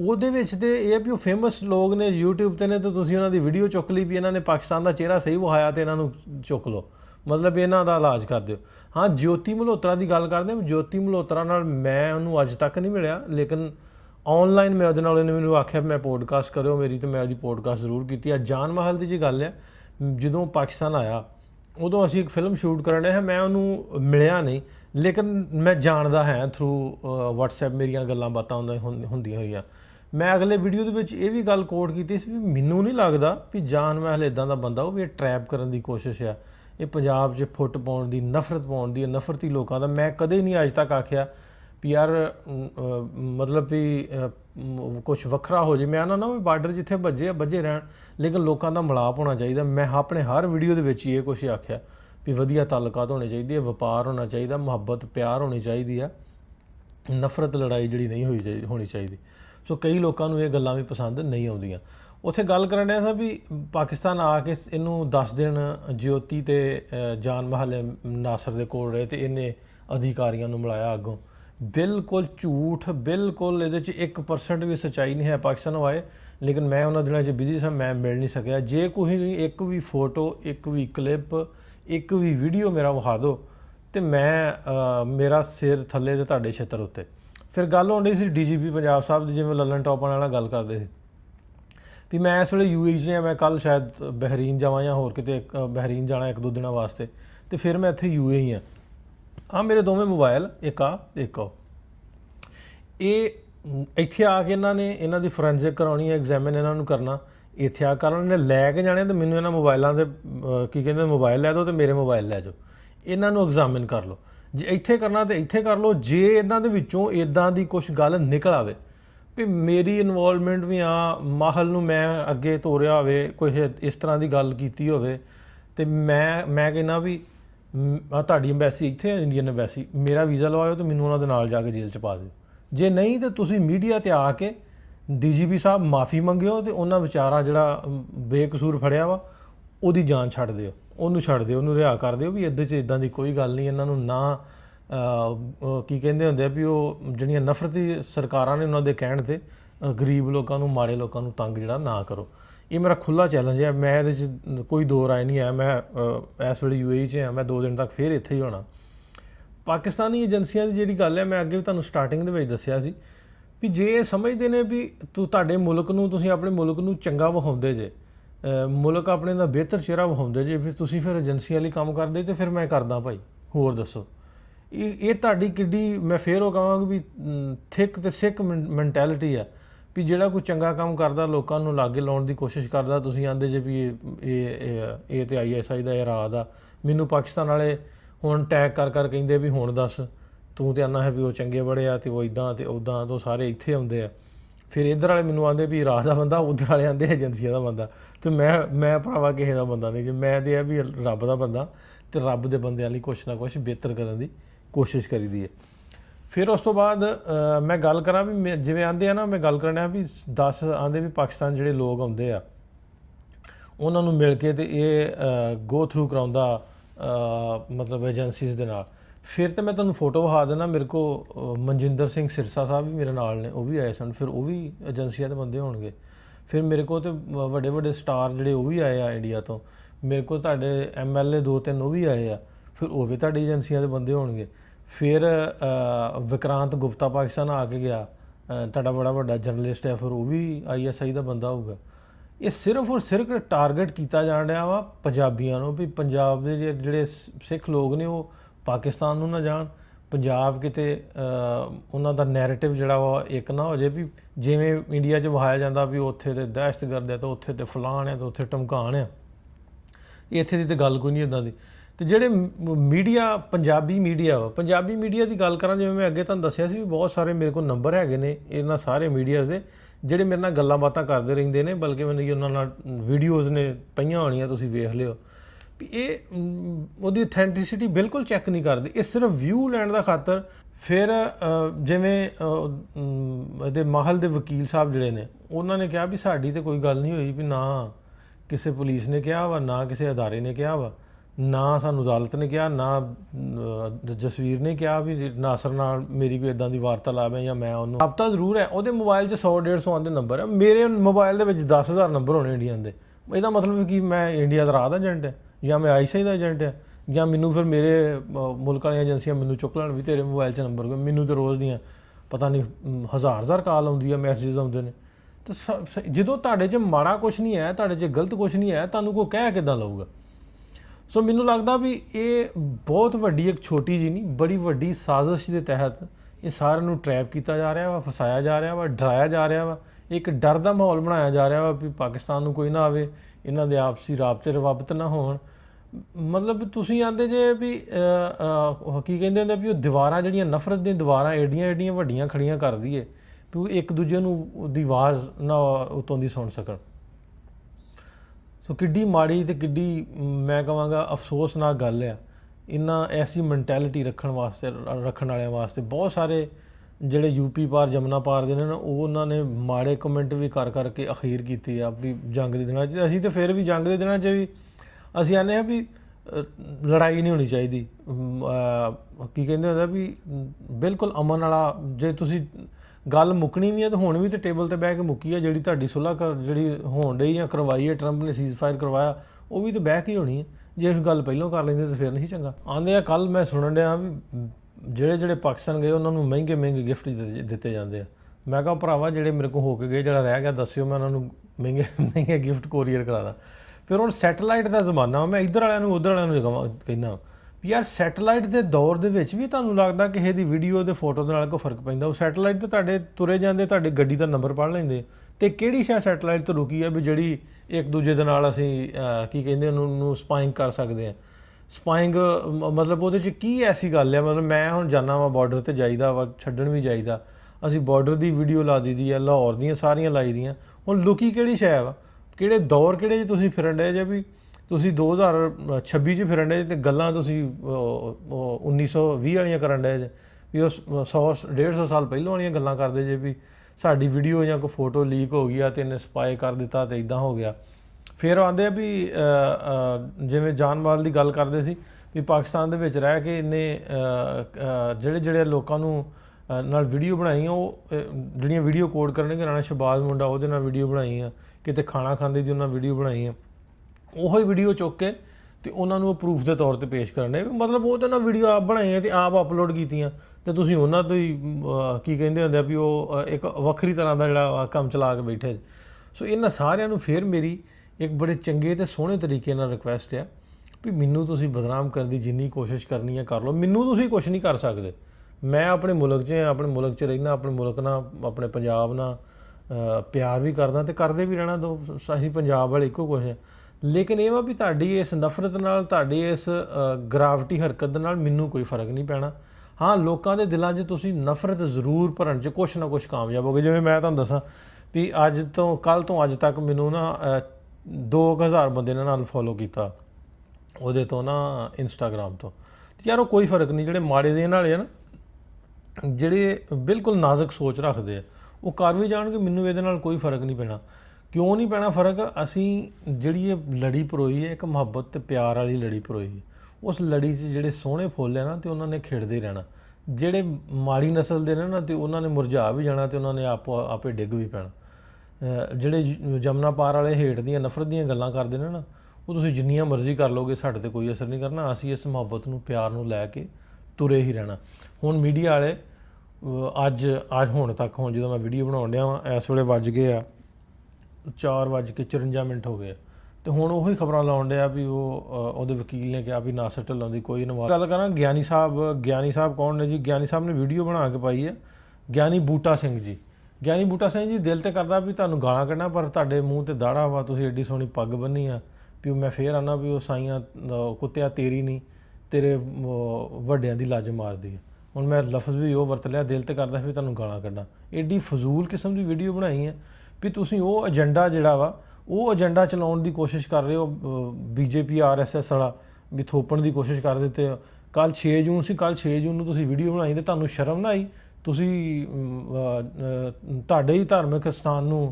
ਉਹਦੇ ਵਿੱਚ ਤੇ ਇਹ ਵੀ ਉਹ ਫੇਮਸ ਲੋਕ ਨੇ, YouTube ਤੇ ਨੇ, ਤੇ ਤੁਸੀਂ ਉਹਨਾਂ ਦੀ ਵੀਡੀਓ ਚੁੱਕ ਲਈ ਵੀ ਇਹਨਾਂ ਨੇ ਪਾਕਿਸਤਾਨ ਦਾ ਚਿਹਰਾ ਸਹੀ ਵਹਾਇਆ ਤੇ ਇਹਨਾਂ ਨੂੰ ਚੁੱਕ ਲਓ। ਮਤਲਬ ਇਹਨਾਂ ਦਾ ਇਲਾਜ ਕਰ ਦਿਓ। ਹਾਂ, ਜੋਤੀ ਮਲਹੋਤਰਾ ਦੀ ਗੱਲ ਕਰਦੇ ਹਾਂ, ਜੋਤੀ ਮਲਹੋਤਰਾ ਨਾਲ ਮੈਂ ਉਹਨੂੰ ਅੱਜ ਤੱਕ ਨਹੀਂ ਮਿਲਿਆ, ਲੇਕਿਨ ਆਨਲਾਈਨ ਮੈਂ ਉਹਦੇ ਨਾਲ ਉਹਨੇ ਮੈਨੂੰ ਆਖਿਆ ਵੀ ਮੈਂ ਪੋਡਕਾਸਟ ਕਰਿਓ ਮੇਰੀ ਤੇ ਮੈਂ ਉਹਦੀ ਪੋਡਕਾਸਟ ਜ਼ਰੂਰ ਕੀਤੀ ਆ। ਜਾਨ ਮਹਲ ਦੀ ਜੀ ਗੱਲ ਹੈ ਜਦੋਂ ਪਾਕਿਸਤਾਨ ਆਇਆ, ਉਦੋਂ ਅਸੀਂ ਇੱਕ ਫਿਲਮ ਸ਼ੂਟ ਕਰਨ ਰਹੇ ਹਾਂ, ਮੈਂ ਉਹਨੂੰ ਮਿਲਿਆ ਨਹੀਂ, ਲੇਕਿਨ ਮੈਂ ਜਾਣਦਾ ਹਾਂ ਥਰੂ WhatsApp ਮੇਰੀਆਂ ਗੱਲਾਂ ਬਾਤਾਂ ਹੁੰਦੀਆਂ ਹੁੰਦ- ਹੁੰਦੀਆਂ ਹੋਈਆਂ। ਮੈਂ ਅਗਲੇ ਵੀਡੀਓ ਦੇ ਵਿੱਚ ਇਹ ਵੀ ਗੱਲ ਕੋਟ ਕੀਤੀ ਸੀ ਵੀ ਮੈਨੂੰ ਨਹੀਂ ਲੱਗਦਾ ਵੀ ਜਾਨ ਮਹਿਲ ਇਦਾਂ ਦਾ ਬੰਦਾ ਉਹ ਵੀ ਟਰੈਪ ਕਰਨ ਦੀ ਕੋਸ਼ਿਸ਼ ਆ। ਇਹ ਪੰਜਾਬ 'ਚ ਫੁੱਟ ਪਾਉਣ ਦੀ, ਨਫ਼ਰਤ ਪਾਉਣ ਦੀ ਨਫ਼ਰਤੀ ਲੋਕਾਂ ਦਾ, ਮੈਂ ਕਦੇ ਨਹੀਂ ਅੱਜ ਤੱਕ ਆਖਿਆ ਵੀ ਯਾਰ ਮਤਲਬ ਵੀ ਕੁਝ ਵੱਖਰਾ ਹੋ ਜੇ, ਮੈਂ ਨਾ ਨਾ ਵੀ ਬਾਰਡਰ ਜਿੱਥੇ ਭੱਜੇ ਆ ਵੱਜੇ ਰਹਿਣ, ਲੇਕਿਨ ਲੋਕਾਂ ਦਾ ਮਲਾਪ ਹੋਣਾ ਚਾਹੀਦਾ। ਮੈਂ ਆਪਣੇ ਹਰ ਵੀਡੀਓ ਦੇ ਵਿੱਚ ਹੀ ਇਹ ਕੁਝ ਆਖਿਆ ਵੀ ਵਧੀਆ ਤਾਲੁਕਾਤ ਹੋਣੇ ਚਾਹੀਦੇ ਆ ਵਪਾਰ ਹੋਣਾ ਚਾਹੀਦਾ, ਮੁਹੱਬਤ, ਪਿਆਰ ਹੋਣੀ ਚਾਹੀਦੀ ਆ ਨਫ਼ਰਤ ਲੜਾਈ ਜਿਹੜੀ ਨਹੀਂ ਹੋਈ ਚਾਹੀ- ਹੋਣੀ ਚਾਹੀਦੀ। ਸੋ ਕਈ ਲੋਕਾਂ ਨੂੰ ਇਹ ਗੱਲਾਂ ਵੀ ਪਸੰਦ ਨਹੀਂ ਆਉਂਦੀਆਂ। ਉੱਥੇ ਗੱਲ ਕਰਨ ਡਿਆ ਸੀ ਵੀ ਪਾਕਿਸਤਾਨ ਆ ਕੇ ਇਹਨੂੰ 10 ਦਿਨ ਜਿਉਤੀ ਤੇ ਜਾਨ ਮਹਲ ਨਾਸਰ ਦੇ ਕੋਲ ਰਹੇ ਤੇ ਇਹਨੇ ਅਧਿਕਾਰੀਆਂ ਨੂੰ ਮਿਲਾਇਆ ਅੱਗੋਂ। ਬਿਲਕੁਲ ਝੂਠ ਬਿਲਕੁਲ ਇਹਦੇ 'ਚ 1% ਵੀ ਸੱਚਾਈ ਨਹੀਂ ਹੈ ਪਾਕਿਸਤਾਨ ਵਾਏ ਲੇਕਿਨ ਮੈਂ ਉਹਨਾਂ ਦਿਨਾਂ 'ਚ ਬਿਜ਼ੀ ਸਾਂ ਮੈਂ ਮਿਲ ਨਹੀਂ ਸਕਿਆ। ਜੇ ਕੋਈ ਇੱਕ ਵੀ ਫੋਟੋ ਇੱਕ ਵੀ ਕਲਿੱਪ ਇੱਕ ਵੀ ਵੀਡੀਓ ਮੇਰਾ ਵਿਖਾ ਦਿਓ ਤੇ ਮੈਂ ਮੇਰਾ ਸਿਰ ਥੱਲੇ ਤੇ ਤੁਹਾਡੇ ਛੇਤਰ ਉੱਤੇ। ਫਿਰ ਗੱਲ ਹੋਣੀ ਸੀ ਡੀਜੀਪੀ ਪੰਜਾਬ ਸਾਹਿਬ ਦੀ ਜਿਵੇਂ ਲੱਲਣ ਟੋਪਾਂ ਨਾਲ ਗੱਲ ਕਰਦੇ ਸੀ। ਵੀ ਮੈਂ ਇਸ ਵੇਲੇ ਯੂਏਈ 'ਚ ਹਾਂ ਮੈਂ ਕੱਲ ਸ਼ਾਇਦ ਬਹਿਰੀਨ ਜਾਵਾਂ ਜਾਂ ਹੋਰ ਕਿਤੇ ਅ, ਬਹਿਰੀਨ ਜਾਣਾ ਇੱਕ ਦੋ ਦਿਨਾਂ ਵਾਸਤੇ। ਤੇ ਫਿਰ ਮੈਂ ਇੱਥੇ ਯੂਏਈ ਹਾਂ। ਆ ਮੇਰੇ ਦੋਵੇਂ ਮੋਬਾਈਲ ਇੱਕ ਆ ਇੱਕ ਆ ਇਹ ਇੱਥੇ ਆ ਕੇ ਇਹਨਾਂ ਨੇ ਇਹਨਾਂ ਦੀ ਫੋਰੈਂਸਿਕ ਕਰਾਉਣੀ ਹੈ ਐਗਜ਼ਾਮਿਨ ਇਹਨਾਂ ਨੂੰ ਕਰਨਾ। ਇੱਥੇ ਆ ਕਰਨ ਨੇ ਲੈ ਕੇ ਜਾਣੇ ਤੇ ਮੈਨੂੰ ਇਹਨਾਂ ਮੋਬਾਈਲਾਂ ਦੇ ਕੀ ਕਹਿੰਦੇ ਮੋਬਾਈਲ ਲੈ ਦਿਓ ਤੇ ਮੇਰੇ ਮੋਬਾਈਲ ਲੈ ਜਾਓ। ਇਹਨਾਂ ਨੂੰ ਐਗਜ਼ਾਮਿਨ ਕਰ ਲਓ। ਜੇ ਇੱਥੇ ਕਰਨਾ ਤੇ ਇੱਥੇ ਕਰ ਲਓ, ਜੇ ਇਹਨਾਂ ਦੇ ਵਿੱਚੋਂ ਇਦਾਂ ਦੀ ਕੁਝ ਗੱਲ ਨਿਕਲ ਆਵੇ, ਵੀ ਮੇਰੀ ਇਨਵੋਲਵਮੈਂਟ ਵੀ ਆ, ਮਾਹਲ ਨੂੰ ਮੈਂ ਅੱਗੇ ਤੋਰਿਆ ਹੋਵੇ, ਕੋਈ ਇਸ ਤਰ੍ਹਾਂ ਦੀ ਗੱਲ ਕੀਤੀ ਹੋਵੇ, ਤੇ ਮੈਂ ਮੈਂ ਕਹਿੰਦਾ ਵੀ ਤੁਹਾਡੀ ਐਮਬੈਸੀ ਇੱਥੇ ਹੈ ਇੰਡੀਅਨ ਐਮਬੈਸੀ ਮੇਰਾ ਵੀਜ਼ਾ ਲਵਾਇਓ ਤੇ ਮੈਨੂੰ ਉਹਨਾਂ ਦੇ ਨਾਲ ਜਾ ਕੇ ਜੇਲ੍ਹ ਚ ਪਾ ਦਿਓ। ਜੇ ਨਹੀਂ ਤੇ ਤੁਸੀਂ ਮੀਡੀਆ ਤੇ ਆ ਕੇ ਡੀਜੀਪੀ ਸਾਹਿਬ ਮਾਫੀ ਮੰਗਿਓ ਤੇ ਉਹਨਾਂ ਵਿਚਾਰਾ ਜਿਹੜਾ ਬੇਕਸੂਰ ਫੜਿਆ ਵਾ, ਉਹਦੀ ਜਾਨ ਛੱਡ ਦਿਓ। ਉਹਨੂੰ ਛੱਡ ਦਿਓ, ਉਹਨੂੰ ਰਿਹਾ ਕਰ ਦਿਓ ਵੀ ਇੱਦਾਂ ਚ ਇਦਾਂ ਦੀ ਕੋਈ ਗੱਲ ਨਹੀਂ, ਇਹਨਾਂ ਨੂੰ ਨਾ ਕੀ ਕਹਿੰਦੇ ਹੁੰਦੇ ਆ ਵੀ ਉਹ ਜਿਹੜੀਆਂ ਨਫ਼ਰਤੀ ਸਰਕਾਰਾਂ ਨੇ ਉਹਨਾਂ ਦੇ ਕਹਿਣ ਤੇ ਗਰੀਬ ਲੋਕਾਂ ਨੂੰ, ਮਾੜੇ ਲੋਕਾਂ ਨੂੰ ਤੰਗ ਜਿਹੜਾ ਨਾ ਕਰੋ। ਇਹ ਮੇਰਾ ਖੁੱਲਾ ਚੈਲੰਜ ਹੈ। ਮੈਂ ਇਹਦੇ ਚ ਕੋਈ ਦੋ ਰਾਏ ਨਹੀਂ ਹੈ ਮੈਂ ਇਸ ਵੇਲੇ ਯੂਏਈ ਚ ਹਾਂ। ਮੈਂ ਦੋ ਦਿਨ ਤੱਕ ਫੇਰ ਇੱਥੇ ਹੀ ਹੋਣਾ। ਪਾਕਿਸਤਾਨੀ ਏਜੰਸੀਆਂ ਦੀ ਜਿਹੜੀ ਗੱਲ ਹੈ, ਮੈਂ ਅੱਗੇ ਵੀ ਤੁਹਾਨੂੰ ਸਟਾਰਟਿੰਗ ਦੇ ਵਿੱਚ ਦੱਸਿਆ ਸੀ ਵੀ ਜੇ ਇਹ ਸਮਝਦੇ ਨੇ ਵੀ ਤੂੰ ਤੁਹਾਡੇ ਮੁਲਕ ਨੂੰ, ਤੁਸੀਂ ਆਪਣੇ ਮੁਲਕ ਨੂੰ ਚੰਗਾ ਵਿਖਾਉਂਦੇ ਜੇ ਮੁਲਕ ਆਪਣੇ ਦਾ ਬਿਹਤਰ ਚਿਹਰਾ ਵਿਖਾਉਂਦੇ ਜੇ, ਫਿਰ ਤੁਸੀਂ ਫਿਰ ਏਜੰਸੀਆਂ ਲਈ ਕੰਮ ਕਰਦੇ ਤੇ ਫਿਰ ਮੈਂ ਕਰਦਾ ਭਾਈ। ਹੋਰ ਦੱਸੋ। ਇਹ ਇਹ ਤੁਹਾਡੀ ਕਿੱਡੀ, ਮੈਂ ਫੇਰ ਉਹ ਕਹਾਂਗਾ ਵੀ ਥਿਕ ਤੇ ਸਿੱਕ ਮੈਂਟੈਲਿਟੀ ਆ। ਵੀ ਜਿਹੜਾ ਕੋਈ ਚੰਗਾ ਕੰਮ ਕਰਦਾ, ਲੋਕਾਂ ਨੂੰ ਲਾਗੇ ਲਾਉਣ ਦੀ ਕੋਸ਼ਿਸ਼ ਕਰਦਾ, ਤੁਸੀਂ ਆਂਦੇ ਜੇ ਵੀ ਇਹ, ਇਹ- ਇਹ ਇਹ ਤੇ ਆਈਐਸਆਈ ਦਾ ਇਰਾਦ ਆ। ਮੈਨੂੰ ਪਾਕਿਸਤਾਨ ਵਾਲੇ ਹੁਣ ਟੈਗ ਕਰ ਕਰ ਕਹਿੰਦੇ ਵੀ ਹੁਣ ਦੱਸ, ਤੂੰ ਤੇ ਆਨਾ ਹੈ ਵੀ ਉਹ ਚੰਗੇ ਬੜੇ ਆ ਤੇ ਉਹ ਇਦਾਂ ਤੇ ਉਦਾਂ ਤੋਂ ਸਾਰੇ ਇੱਥੇ ਆਉਂਦੇ ਆ। ਫਿਰ ਇਧਰ ਵਾਲੇ ਮੈਨੂੰ ਆਂਦੇ ਵੀ ਰਾਜ ਦਾ ਬੰਦਾ, ਉਧਰ ਵਾਲੇ ਆਂਦੇ ਏਜੰਸੀਆਂ ਦਾ ਬੰਦਾ। ਤੇ ਮੈਂ ਮੈਂ ਭਰਾਵਾ ਕਿਸੇ ਦਾ ਬੰਦਾ ਨਹੀਂ, ਜੇ ਮੈਂ ਤੇ ਆ ਵੀ ਰੱਬ ਦਾ ਬੰਦਾ, ਤੇ ਰੱਬ ਦੇ ਬੰਦਿਆਂ ਲਈ ਕੁਛ ਨਾ ਕੁਛ ਬਿਹਤਰ ਕਰਨ ਦੀ ਕੋਸ਼ਿਸ਼ ਕਰੀਦੀ ਹੈ। ਫਿਰ ਉਸ ਤੋਂ ਬਾਅਦ ਮੈਂ ਗੱਲ ਕਰਾਂ ਵੀ ਮੈਂ- ਜਿਵੇਂ ਆਂਦੇ ਆ ਨਾ, ਮੈਂ ਗੱਲ ਕਰਨਾ ਵੀ 10 ਆਂਦੇ ਵੀ ਪਾਕਿਸਤਾਨ ਜਿਹੜੇ ਲੋਕ ਆਉਂਦੇ ਆ, ਉਹਨਾਂ ਨੂੰ ਮਿਲ ਕੇ ਤੇ ਇਹ ਗੋ ਥਰੂ ਕਰਾਉਂਦਾ ਮਤਲਬ ਏਜੰਸੀਜ਼ ਦੇ ਨਾਲ। ਫਿਰ ਤੇ ਮੈਂ ਤੁਹਾਨੂੰ ਫੋਟੋ ਵਿਖਾ ਦੇਣਾ ਮੇਰੇ ਕੋ ਮਨਜਿੰਦਰ ਸਿੰਘ ਸਿਰਸਾ ਸਾਹਿਬ ਵੀ ਮੇਰੇ ਨਾਲ ਨੇ, ਉਹ ਵੀ ਆਏ ਸਨ, ਫਿਰ ਉਹ ਵੀ ਏਜੰਸੀਆਂ ਦੇ ਬੰਦੇ ਹੋਣਗੇ। ਫਿਰ ਮੇਰੇ ਕੋ ਤੇ ਵੱਡੇ ਵੱਡੇ ਸਟਾਰ ਜਿਹੜੇ ਉਹ ਵੀ ਆਏ ਆ ਇੰਡੀਆ ਤੋਂ। ਮੇਰੇ ਕੋਲ ਤੁਹਾਡੇ ਐਮਐਲਏ ਦੋ ਤਿੰਨ ਉਹ ਵੀ ਆਏ ਆ, ਫਿਰ ਉਹ ਵੀ ਤੁਹਾਡੀ ਏਜੰਸੀਆਂ ਦੇ ਬੰਦੇ ਹੋਣਗੇ। ਫਿਰ ਵਿਕਰਾਂਤ ਗੁਪਤਾ ਪਾਕਿਸਤਾਨ ਆ ਕੇ ਗਿਆ। ਤੁਹਾਡਾ ਬੜਾ ਵੱਡਾ ਜਰਨਲਿਸਟ ਹੈ, ਫਿਰ ਉਹ ਵੀ ਆਈਐਸਆਈ ਦਾ ਬੰਦਾ ਹੋਊਗਾ। ਇਹ ਸਿਰਫ ਔਰ ਸਿਰਫ ਟਾਰਗੇਟ ਕੀਤਾ ਜਾਣ ਰਿਹਾ ਵਾ ਪੰਜਾਬੀਆਂ ਨੂੰ ਵੀ ਪੰਜਾਬ ਦੇ ਜੇ- ਜਿਹੜੇ ਸ- ਸਿੱਖ ਲੋਕ ਨੇ ਉਹ ਪਾਕਿਸਤਾਨ ਨੂੰ ਨਾ ਜਾਣ। ਪੰਜਾਬ ਕਿਤੇ ਉਹਨਾਂ ਦਾ ਨੈਰੇਟਿਵ ਜਿਹੜਾ ਵਾ ਇੱਕ ਨਾ ਹੋ ਜੇ ਵੀ ਜਿਵੇਂ ਇੰਡੀਆ 'ਚ ਵਹਾਇਆ ਜਾਂਦਾ ਵੀ ਉੱਥੇ ਤੇ ਦਹਿਸ਼ਤਗਰਦ ਹੈ ਤਾਂ ਉੱਥੇ ਤੇ ਫਲਾਣ ਹੈ ਤੇ ਉੱਥੇ ਟਮਕਾਣ ਹੈ। ਇੱਥੇ ਦੀ ਤੇ ਗੱਲ ਕੋਈ ਨਹੀਂ ਇਦਾਂ ਦੀ। ਤੇ ਜਿਹੜੇ ਮੀਡੀਆ, ਪੰਜਾਬੀ ਮੀਡੀਆ ਵਾ, ਪੰਜਾਬੀ ਮੀਡੀਆ ਦੀ ਗੱਲ ਕਰਾਂ, ਜਿਵੇਂ ਮੈਂ ਅੱਗੇ ਤੁਹਾਨੂੰ ਦੱਸਿਆ ਸੀ ਵੀ ਬਹੁਤ ਸਾਰੇ ਮੇਰੇ ਕੋਲ ਨੰਬਰ ਹੈਗੇ ਨੇ, ਇਹਨਾਂ ਸਾਰੇ ਮੀਡੀਆਜ਼ ਦੇ, ਜਿਹੜੇ ਮੇਰੇ ਨਾਲ ਗੱਲਾਂ ਬਾਤਾਂ ਕਰਦੇ ਰਹਿੰਦੇ ਨੇ, ਬਲਕਿ ਮੈਨੂੰ ਇਹ ਉਹਨਾਂ ਨਾਲ ਵੀਡੀਓਜ਼ ਨੇ ਪਈਆਂ ਹੋਣੀਆਂ, ਤੁਸੀਂ ਵੇਖ ਲਿਓ। ਵੀ ਇਹ ਉਹਦੀ ਅਥੈਂਟਿਸਿਟੀ ਬਿਲਕੁਲ ਚੈੱਕ ਨਹੀਂ ਕਰਦੇ, ਇਹ ਸਿਰਫ ਵਿਊ ਲੈਣ ਦਾ ਖਾਤਰ ਫਿਰ ਜਿਵੇਂ ਇਹਦੇ ਮਾਹਲ ਦੇ ਵਕੀਲ ਸਾਹਿਬ ਜਿਹੜੇ ਨੇ, ਉਹਨਾਂ ਨੇ ਕਿਹਾ ਵੀ ਸਾਡੀ ਤੇ ਕੋਈ ਗੱਲ ਨਹੀਂ ਹੋਈ ਵੀ ਨਾ ਕਿਸੇ ਪੁਲਿਸ ਨੇ ਕਿਹਾ ਵਾ, ਨਾ ਕਿਸੇ ਅਦਾਰੇ ਨੇ ਕਿਹਾ ਵਾ। ਨਾ ਸਾਨੂੰ ਅਦਾਲਤ ਨੇ ਕਿਹਾ, ਨਾ ਜਸਵੀਰ ਨੇ ਕਿਹਾ ਵੀ ਨਾਸਰ ਨਾਲ ਮੇਰੀ ਕੋਈ ਇਦਾਂ ਦੀ ਵਾਰਤਾਲਾਪ ਹੈ ਜਾਂ ਮੈਂ ਉਹਨੂੰ ਹਫਤਾ ਜ਼ਰੂਰ ਹੈ। ਉਹਦੇ ਮੋਬਾਈਲ 'ਚ 100 150 ਆਉਂਦੇ ਨੰਬਰ ਹੈ ਮੇਰੇ ਮੋਬਾਈਲ ਦੇ ਵਿੱਚ 10000 ਨੰਬਰ ਹੋਣੇ ਇੰਡੀਅਨ ਦੇ। ਇਹਦਾ ਮਤਲਬ ਕਿ ਮੈਂ ਇੰਡੀਆ ਦਾ ਰਾਹ ਦਾ ਏਜੰਟ ਹੈ ਜਾਂ ਮੈਂ ਆਈਸੀਆਈ ਦਾ ਏਜੰਟ ਹੈ ਜਾਂ ਮੈਨੂੰ ਫਿਰ ਮੇਰੇ ਮੁਲਕ ਵਾਲੀਆਂ ਏਜੰਸੀਆਂ ਮੈਨੂੰ ਚੁੱਕ ਲੈਣ ਵੀ ਤੇਰੇ ਮੋਬਾਈਲ 'ਚ ਨੰਬਰ ਕੋਈ। ਮੈਨੂੰ ਤੇ ਰੋਜ਼ ਦੀਆਂ ਪਤਾ ਨਹੀਂ ਹਜ਼ਾਰ ਹਜ਼ਾਰ ਕਾਲ ਆਉਂਦੀ ਹੈ ਮੈਸੇजेस ਆਉਂਦੇ ਨੇ। ਤਾਂ ਸ- ਜਦੋਂ ਤੁਹਾਡੇ 'ਚ ਮਾੜਾ ਕੁਝ ਨਹੀਂ ਹੈ, ਤੁਹਾਡੇ 'ਚ ਗਲਤ ਕੁਝ ਨਹੀਂ ਹੈ, ਤੁਹਾਨੂੰ ਕੋਈ ਕਹਿ ਕਿਦਾਂ ਲਊਗਾ? ਸੋ ਮੈਨੂੰ ਲੱਗਦਾ ਵੀ ਇਹ ਬਹੁਤ ਵੱਡੀ ਇੱਕ ਛੋਟੀ ਜੀ ਨਹੀਂ, ਬੜੀ ਵੱਡੀ ਸਾਜ਼ਿਸ਼ ਦੇ ਤਹਿਤ ਇਹ ਸਾਰਿਆਂ ਨੂੰ ਟਰੈਪ ਕੀਤਾ ਜਾ ਰਿਹਾ ਵਾ, ਫਸਾਇਆ ਜਾ ਰਿਹਾ ਵਾ, ਡਰਾਇਆ ਜਾ ਰਿਹਾ ਵਾ। ਇੱਕ ਡਰ ਦਾ ਮਾਹੌਲ ਬਣਾਇਆ ਜਾ ਰਿਹਾ ਵਾ ਵੀ ਪਾਕਿਸਤਾਨ ਨੂੰ ਕੋਈ ਨਾ ਆਵੇ, ਇਹਨਾਂ ਦੇ ਆਪਸੀ ਰਾਬਤੇ ਰਵਾਬਤ ਨਾ ਹੋਣ। ਮਤਲਬ ਤੁਸੀਂ ਆਂਦੇ ਜੇ ਵੀ ਕੀ ਕਹਿੰਦੇ ਹੁੰਦੇ ਵੀ ਉਹ ਦੀਵਾਰਾਂ ਜਿਹੜੀਆਂ, ਨਫ਼ਰਤ ਦੀਆਂ ਦੀਵਾਰਾਂ ਏਡੀਆਂ ਏਡੀਆਂ ਵੱਡੀਆਂ ਖੜੀਆਂ ਕਰ ਦਈਏ ਵੀ ਉਹ ਇੱਕ ਦੂਜੇ ਨੂੰ ਉਹਦੀ ਆਵਾਜ਼ ਨਾ ਉਤੋਂ ਦੀ ਸੁਣ ਸਕਣ। ਸੋ ਕਿੱਡੀ ਮਾੜੀ ਤੇ ਕਿੱਡੀ ਮੈਂ ਕਹਾਂਗਾ ਅਫਸੋਸਨਾਕ ਗੱਲ ਆ। ਇਹਨਾਂ ਐਸੀ ਮੈਂਟੈਲਿਟੀ ਰੱਖਣ ਵਾਸਤੇ, ਰੱਖਣ ਵਾਲਿਆਂ ਵਾਸਤੇ ਬਹੁਤ ਸਾਰੇ ਜਿਹੜੇ ਯੂਪੀ ਪਾਰ, ਜਮਨਾ ਪਾਰ ਦੇ ਨੇ ਨਾ, ਉਹ ਉਹਨਾਂ ਨੇ ਮਾੜੇ ਕਮੈਂਟ ਵੀ ਕਰ ਕਰਕੇ ਅਖੀਰ ਕੀਤੀ ਆ ਵੀ ਜੰਗ ਦੇ ਦਿਨਾਂ 'ਚ। ਅਸੀਂ ਤੇ ਫਿਰ ਵੀ ਜੰਗ ਦੇ ਦਿਨਾਂ 'ਚ ਵੀ ਅਸੀਂ ਆਨੇ ਆ ਵੀ ਲੜਾਈ ਨਹੀਂ ਹੋਣੀ ਚਾਹੀਦੀ। ਕੀ ਕਹਿੰਦੇ ਹੁੰਦੇ ਵੀ ਬਿਲਕੁਲ ਅਮਨ ਵਾਲਾ, ਜੇ ਤੁਸੀਂ ਗੱਲ ਮੁੱਕਣੀ ਵੀ ਹੈ ਤਾਂ ਹੁਣ ਵੀ ਤੇ ਟੇਬਲ ਤੇ ਬਹਿ ਕੇ ਮੁੱਕੀ ਹੈ ਜਿਹੜੀ ਤੁਹਾਡੀ ਸੁਲ੍ਹਾ ਕਰ ਜਿਹੜੀ ਹੋਣ ਡਈ ਜਾਂ ਕਰਵਾਈ ਹੈ ਟਰੰਪ ਨੇ ਸੀਜ਼ਫਾਇਰ ਕਰਵਾਇਆ, ਉਹ ਵੀ ਤੇ ਬਹਿ ਕੇ ਹੀ ਹੋਣੀ ਹੈ। ਜੇ ਇਹ ਗੱਲ ਪਹਿਲਾਂ ਕਰ ਲੈਂਦੇ ਤਾਂ ਫਿਰ ਨਹੀਂ ਚੰਗਾ। ਆਂਦੇ ਆ ਕੱਲ ਮੈਂ ਸੁਣਨ ਡਿਆ ਵੀ ਜਿਹੜੇ ਜਿਹੜੇ ਪਾਕਿਸਤਾਨ ਗਏ, ਉਹਨਾਂ ਨੂੰ ਮਹਿੰਗੇ ਮਹਿੰਗੇ ਗਿਫਟ ਦਿੱਤੇ ਜਾਂਦੇ ਆ। ਮੈਂ ਕਿਹਾ ਭਰਾਵਾ, ਜਿਹੜੇ ਮੇਰੇ ਕੋਲ ਹੋ ਕੇ ਗਏ, ਜਿਹੜਾ ਰਹਿ ਗਿਆ, ਦੱਸਿਓ ਮੈਂ ਉਹਨਾਂ ਨੂੰ ਮਹਿੰਗੇ ਮਹਿੰਗੇ ਗਿਫਟ ਕੋਰੀਅਰ ਕਰਾ ਦਾਂ। ਫਿਰ ਹੁਣ ਸੈਟੇਲਾਈਟ ਦਾ ਜ਼ਮਾਨਾ, ਮੈਂ ਇੱਧਰ ਵਾਲਿਆਂ ਨੂੰ, ਉੱਧਰ ਵਾਲਿਆਂ ਨੂੰ ਕਹਾਂ ਕਹਿੰਦਾ। ਯਾਰ ਸੈਟੇਲਾਈਟ ਦੇ ਦੌਰ ਦੇ ਵਿੱਚ ਵੀ ਤੁਹਾਨੂੰ ਲੱਗਦਾ ਕਿਸੇ ਦੀ ਵੀਡੀਓ ਦੇ ਫੋਟੋ ਦੇ ਨਾਲ ਕੋਈ ਫ਼ਰਕ ਪੈਂਦਾ? ਉਹ ਸੈਟੇਲਾਈਟ ਤੇ ਤੁਹਾਡੇ ਤੁਰੇ ਜਾਂਦੇ, ਤੁਹਾਡੀ ਗੱਡੀ ਦਾ ਨੰਬਰ ਪੜ ਲੈਂਦੇ। ਤੇ ਕਿਹੜੀ ਸ਼ਾਇਦ ਸੈਟੇਲਾਈਟ ਤੋਂ ਰੁਕੀ ਆ ਵੀ ਜਿਹੜੀ ਇੱਕ ਦੂਜੇ ਦੇ ਨਾਲ ਅਸੀਂ ਕੀ ਕਹਿੰਦੇ ਉਹਨੂੰ ਨੂੰ ਸਪਾਇੰਗ ਕਰ ਸਕਦੇ ਆ? ਸਪਾਇੰਗ ਮਤਲਬ ਉਹਦੇ ਚ ਕੀ ਐਸੀ ਗੱਲ ਆ? ਮਤਲਬ ਮੈਂ ਹੁਣ ਜਾਣਾ ਵਾ ਬਾਰਡਰ ਤੇ ਜਾਈਦਾ ਵਾ, ਛੱਡਣ ਵੀ ਜਾਈਦਾ। ਅਸੀਂ ਬਾਰਡਰ ਦੀ ਵੀਡੀਓ ਲਾ ਦਈਦੀ ਆ, ਲਾਹੌਰ ਦੀਆਂ ਸਾਰੀਆਂ ਲਾਈ ਦੀਆਂ। ਹੁਣ ਲੁਕੀ ਕਿਹੜੀ ਸ਼ੈ ਵਾ ਕਿਹੜੇ ਦੌਰ ਕਿਹੜੇ ਜੇ ਤੁਸੀਂ ਫਿਰਨ ਡਏ ਜੇ ਵੀ ਤੁਸੀਂ 2026 ਚ ਫਿਰਨ ਡਏ ਜੇ ਤੇ ਗੱਲਾਂ ਤੁਸੀਂ ਅਹ, ਉਹ 1920 ਵਾਲੀਆਂ ਕਰਨ ਡਏ ਜੇ ਵੀ ਉਹ 100 150 ਸਾਲ ਪਹਿਲਾਂ ਵਾਲੀਆਂ ਗੱਲਾਂ ਕਰਦੇ ਜੇ ਵੀ ਸਾਡੀ ਵੀਡੀਓ ਜਾਂ ਕੋਈ ਫੋਟੋ ਲੀਕ ਹੋ ਗਈ ਆ ਤੇ ਇਹਨੇ ਸਪਾਈ ਕਰ ਦਿੱਤਾ ਤੇ ਇਦਾਂ ਹੋ ਗਿਆ। ਫਿਰ ਆਂਦੇ ਆ ਵੀ ਅ, ਅ, ਜਿਵੇਂ ਜਾਨਮਾਲ ਦੀ ਗੱਲ ਕਰਦੇ ਸੀ ਵੀ ਪਾਕਿਸਤਾਨ ਦੇ ਵਿੱਚ ਰਹਿ ਕੇ ਇਹਨੇ ਜਿਹੜੇ ਜਿਹੜੇ ਲੋਕਾਂ ਨੂੰ ਨਾਲ ਵੀਡੀਓ ਬਣਾਈ ਆ ਉਹ ਜਿਹੜੀਆਂ ਵੀਡੀਓ ਕੋਡ ਕਰਨਗੇ ਰਾਣਾ ਸ਼ਬਾਜ਼ ਮੁੰਡਾ ਉਹਦੇ ਨਾਲ ਵੀਡੀਓ ਬਣਾਈ ਆ ਕਿਤੇ ਖਾਣਾ ਖਾਂਦੇ ਦੀ ਉਹਨਾਂ ਵੀਡੀਓ ਬਣਾਈ ਆ। ਉਹੋ ਹੀ ਵੀਡੀਓ ਚੁੱਕ ਕੇ ਤੇ ਉਹਨਾਂ ਨੂੰ ਪ੍ਰੂਫ ਦੇ ਤੌਰ ਤੇ ਪੇਸ਼ ਕਰਨੇ ਮਤਲਬ ਉਹਦੇ ਨਾਲ ਵੀਡੀਓ ਆਪ ਬਣਾਈਆਂ ਤੇ ਆਪ ਅਪਲੋਡ ਕੀਤੀਆਂ। ਤੇ ਤੁਸੀਂ ਉਹਨਾਂ ਤੋਂ ਹੀ ਕੀ ਕਹਿੰਦੇ ਹੁੰਦੇ ਆ ਵੀ ਉਹ ਇੱਕ ਵੱਖਰੀ ਤਰ੍ਹਾਂ ਦਾ ਜਿਹੜਾ ਕੰਮ ਚਲਾ ਕੇ ਬੈਠੇ। ਸੋ ਇਹਨਾਂ ਸਾਰਿਆਂ ਨੂੰ ਫੇਰ ਮੇਰੀ ਇੱਕ ਬੜੇ ਚੰਗੇ ਤੇ ਸੋਹਣੇ ਤਰੀਕੇ ਨਾਲ ਰਿਕੁਐਸਟ ਆ ਵੀ ਮੈਨੂੰ ਤੁਸੀਂ ਬਦਨਾਮ ਕਰਨ ਦੀ ਜਿੰਨੀ ਕੋਸ਼ਿਸ਼ ਕਰਨੀ ਹੈ ਕਰ ਲਓ। ਮੈਨੂੰ ਤੁਸੀਂ ਕੁਝ ਨਹੀਂ ਕਰ ਸਕਦੇ। ਮੈਂ ਆਪਣੇ ਮੁਲਕ 'ਚ ਹਾਂ ਆਪਣੇ ਮੁਲਕ 'ਚ ਰਹਿਣਾ ਆਪਣੇ ਮੁਲਕ ਨਾਲ ਆਪਣੇ ਪੰਜਾਬ ਨਾਲ ਪਿਆਰ ਵੀ ਕਰਦਾ ਤੇ ਕਰਦੇ ਵੀ ਰਹਿਣਾ ਦੋ। ਅਸੀਂ ਪੰਜਾਬ ਵਾਲੇ ਇੱਕੋ ਕੁਛ ਹੈ ਲੇਕਿਨ ਇਹ ਵਾ ਵੀ ਤੁਹਾਡੀ ਇਸ ਨਫ਼ਰਤ ਨਾਲ ਤੁਹਾਡੀ ਇਸ ਗ੍ਰਾਵਿਟੀ ਹਰਕਤ ਦੇ ਨਾਲ ਮੈਨੂੰ ਕੋਈ ਫ਼ਰਕ ਨਹੀਂ ਪੈਣਾ। ਹਾਂ ਲੋਕਾਂ ਦੇ ਦਿਲਾਂ 'ਚ ਤੁਸੀਂ ਨਫ਼ਰਤ ਜ਼ਰੂਰ ਭਰਨ 'ਚ ਕੁਛ ਨਾ ਕੁਛ ਕਾਮਯਾਬ ਹੋਗੇ। ਜਿਵੇਂ ਮੈਂ ਤੁਹਾਨੂੰ ਦੱਸਾਂ ਵੀ ਅੱਜ ਤੋਂ ਕੱਲ ਤੋਂ ਅੱਜ ਤੱਕ ਮੈਨੂੰ ਨਾ ਅਹ, 2000 ਬੰਦੇ ਨੇ ਨਾਲ ਫੋਲੋ ਕੀਤਾ ਉਹਦੇ ਤੋਂ ਨਾ ਇੰਸਟਾਗ੍ਰam ਤੋਂ। ਯਾਰ ਉਹ ਕੋਈ ਫ਼ਰਕ ਨਹੀਂ ਜਿਹੜੇ ਮਾੜੇ ਦੇ ਵਾਲੇ ਆ ਨਾ ਜਿਹੜੇ ਬਿਲਕੁਲ ਨਾਜ਼ੁਕ ਸੋਚ ਰੱਖਦੇ ਆ ਉਹ ਕਰ ਵੀ ਜਾਣਗੇ ਮੈਨੂੰ ਇਹਦੇ ਨਾਲ ਕੋਈ ਫ਼ਰਕ ਨਹੀਂ ਪੈਣਾ। ਕਿਉਂ ਨਹੀਂ ਪੈਣਾ ਫ਼ਰਕ? ਅਸੀਂ ਜਿਹੜੀ ਇਹ ਲੜੀ ਪਰੋਈ ਹੈ, ਇੱਕ ਮੁਹੱਬਤ ਤੇ ਪਿਆਰ ਵਾਲੀ ਲੜੀ ਪਰੋਈ ਹੈ। ਉਸ ਲੜੀ 'ਚ ਜਿਹੜੇ ਸੋਹਣੇ ਫੁੱਲ ਹੈ ਨਾ, ਤੇ ਉਹਨਾਂ ਨੇ ਖਿੜਦੇ ਹੀ ਰਹਿਣਾ। ਜਿਹੜੇ ਮਾੜੀ ਨਸਲ ਦੇ ਨੇ ਨਾ, ਤੇ ਉਹਨਾਂ ਨੇ ਮੁਰਝਾ ਵੀ ਜਾਣਾ ਤੇ ਉਹਨਾਂ ਨੇ ਆਪ, ਆਪੇ ਡਿੱਗ ਵੀ ਪੈਣਾ। ਜਿਹੜੇ ਜ- ਜਮਨਾ ਪਾਰ ਵਾਲੇ ਹੇਠ ਦੀਆਂ, ਨਫ਼ਰਤ ਦੀਆਂ ਗੱਲਾਂ ਕਰਦੇ ਨੇ ਨਾ, ਉਹ ਤੁਸੀਂ ਜਿੰਨੀਆਂ ਮਰਜ਼ੀ ਕਰ ਲੋਗੇ ਸਾਡੇ ਤੇ ਕੋਈ ਅਸਰ ਨਹੀਂ ਕਰਨਾ। ਅਸੀਂ ਇਸ ਮੁਹੱਬਤ ਨੂੰ, ਪਿਆਰ ਨੂੰ ਲੈ ਕੇ ਤੁਰੇ ਹੀ ਰਹਿਣਾ। ਹੁਣ ਮੀਡੀਆ ਵਾਲੇ ਅੱਜ ਅੱਜ ਹੁਣ ਤੱਕ ਹੁਣ ਜਦੋਂ ਮੈਂ ਵੀਡੀਓ ਬਣਾਉਣ ਡਿਆ ਵਾਂ, ਇਸ ਵੇਲੇ ਵੱਜ ਗਏ ਆ 4:54 ਮਿੰਟ ਹੋ ਗਏ। ਆ। ਤੇ ਹੁਣ ਉਹੀ ਖਬਰਾਂ ਲਾਉਣ ਡਿਆ ਵੀ ਉਹ ਅਹ, ਉਹਦੇ ਵਕੀਲ ਨੇ ਕਿਹਾ ਵੀ ਨਾਸਰ ਢਿੱਲੋਂ ਦੀ ਕੋਈ ਨਵਾਜ਼। ਗੱਲ ਕਰਾਂ ਗਿਆਨੀ ਸਾਹਿਬ ਗਿਆਨੀ ਸਾਹਿਬ ਕੌਣ ਨੇ ਜੀ? ਗਿਆਨੀ ਸਾਹਿਬ ਨੇ ਵੀਡੀਓ ਬਣਾ ਕੇ ਪਾਈ ਹੈ। ਗਿਆਨੀ ਬੂਟਾ ਸਿੰਘ ਜੀ। ਗਿਆਨੀ ਬੂਟਾ ਸਿੰਘ ਜੀ ਦਿਲ ਤੇ ਕਰਦਾ ਵੀ ਤੁਹਾਨੂੰ ਗਾਲਾਂ ਕੱਢਣਾ ਪਰ ਤੁਹਾਡੇ ਮੂੰਹ ਤੇ ਦਾੜਾ ਵਾ ਤੁਸੀਂ ਐਡੀ ਸੋਹਣੀ ਪੱਗ ਬੰਨੀ ਆ ਵੀ ਮੈਂ ਫੇਰ ਆਨਾ ਵੀ ਉਹ ਸਾਈਆਂ ਅਹ, ਕੁੱਤਿਆ ਤੇਰੀ ਨਹੀਂ ਤੇਰੇ ਅਹ, ਵੱਡਿਆਂ ਦੀ ਲੱਜ ਮਾਰਦੀ ਹੈ ਹੁਣ ਮੈਂ ਲਫ਼ਜ਼ ਵੀ ਉਹ ਵਰਤ ਲਿਆ ਦਿਲ ਤੇ ਕਰਦਾ ਵੀ ਤੁਹਾਨੂੰ ਗਾਲਾਂ ਕੱਢਾਂ। ਐਡੀ ਫਜ਼ੂਲ ਕਿਸਮ ਦੀ ਵੀਡੀਓ ਬਣਾਈ ਹੈ। ਵੀ ਤੁਸੀਂ ਉਹ ਏਜੰਡਾ ਜਿਹੜਾ ਵਾ, ਉਹ ਏਜੰਡਾ ਚਲਾਉਣ ਦੀ ਕੋਸ਼ਿਸ਼ ਕਰ ਰਹੇ ਹੋ ਬੀਜੇਪੀ, ਆਰਐਸਐਸ ਵਾਲਾ, ਵੀ ਥੋਪਣ ਦੀ ਕੋਸ਼ਿਸ਼ ਕਰ ਦਿੱਤੇ ਕੱਲ 6 ਜੂਨ ਸੀ ਕੱਲ 6 ਜੂਨ ਨੂੰ ਤੁਸੀਂ ਵੀਡੀਓ ਬਣਾਈ ਤੇ ਤੁਹਾਨੂੰ ਸ਼ਰਮ ਨਾ ਆਈ? ਤੁਸੀਂ ਤੁਹਾਡੇ ਹੀ ਧਾਰਮਿਕ ਸਥਾਨ ਨੂੰ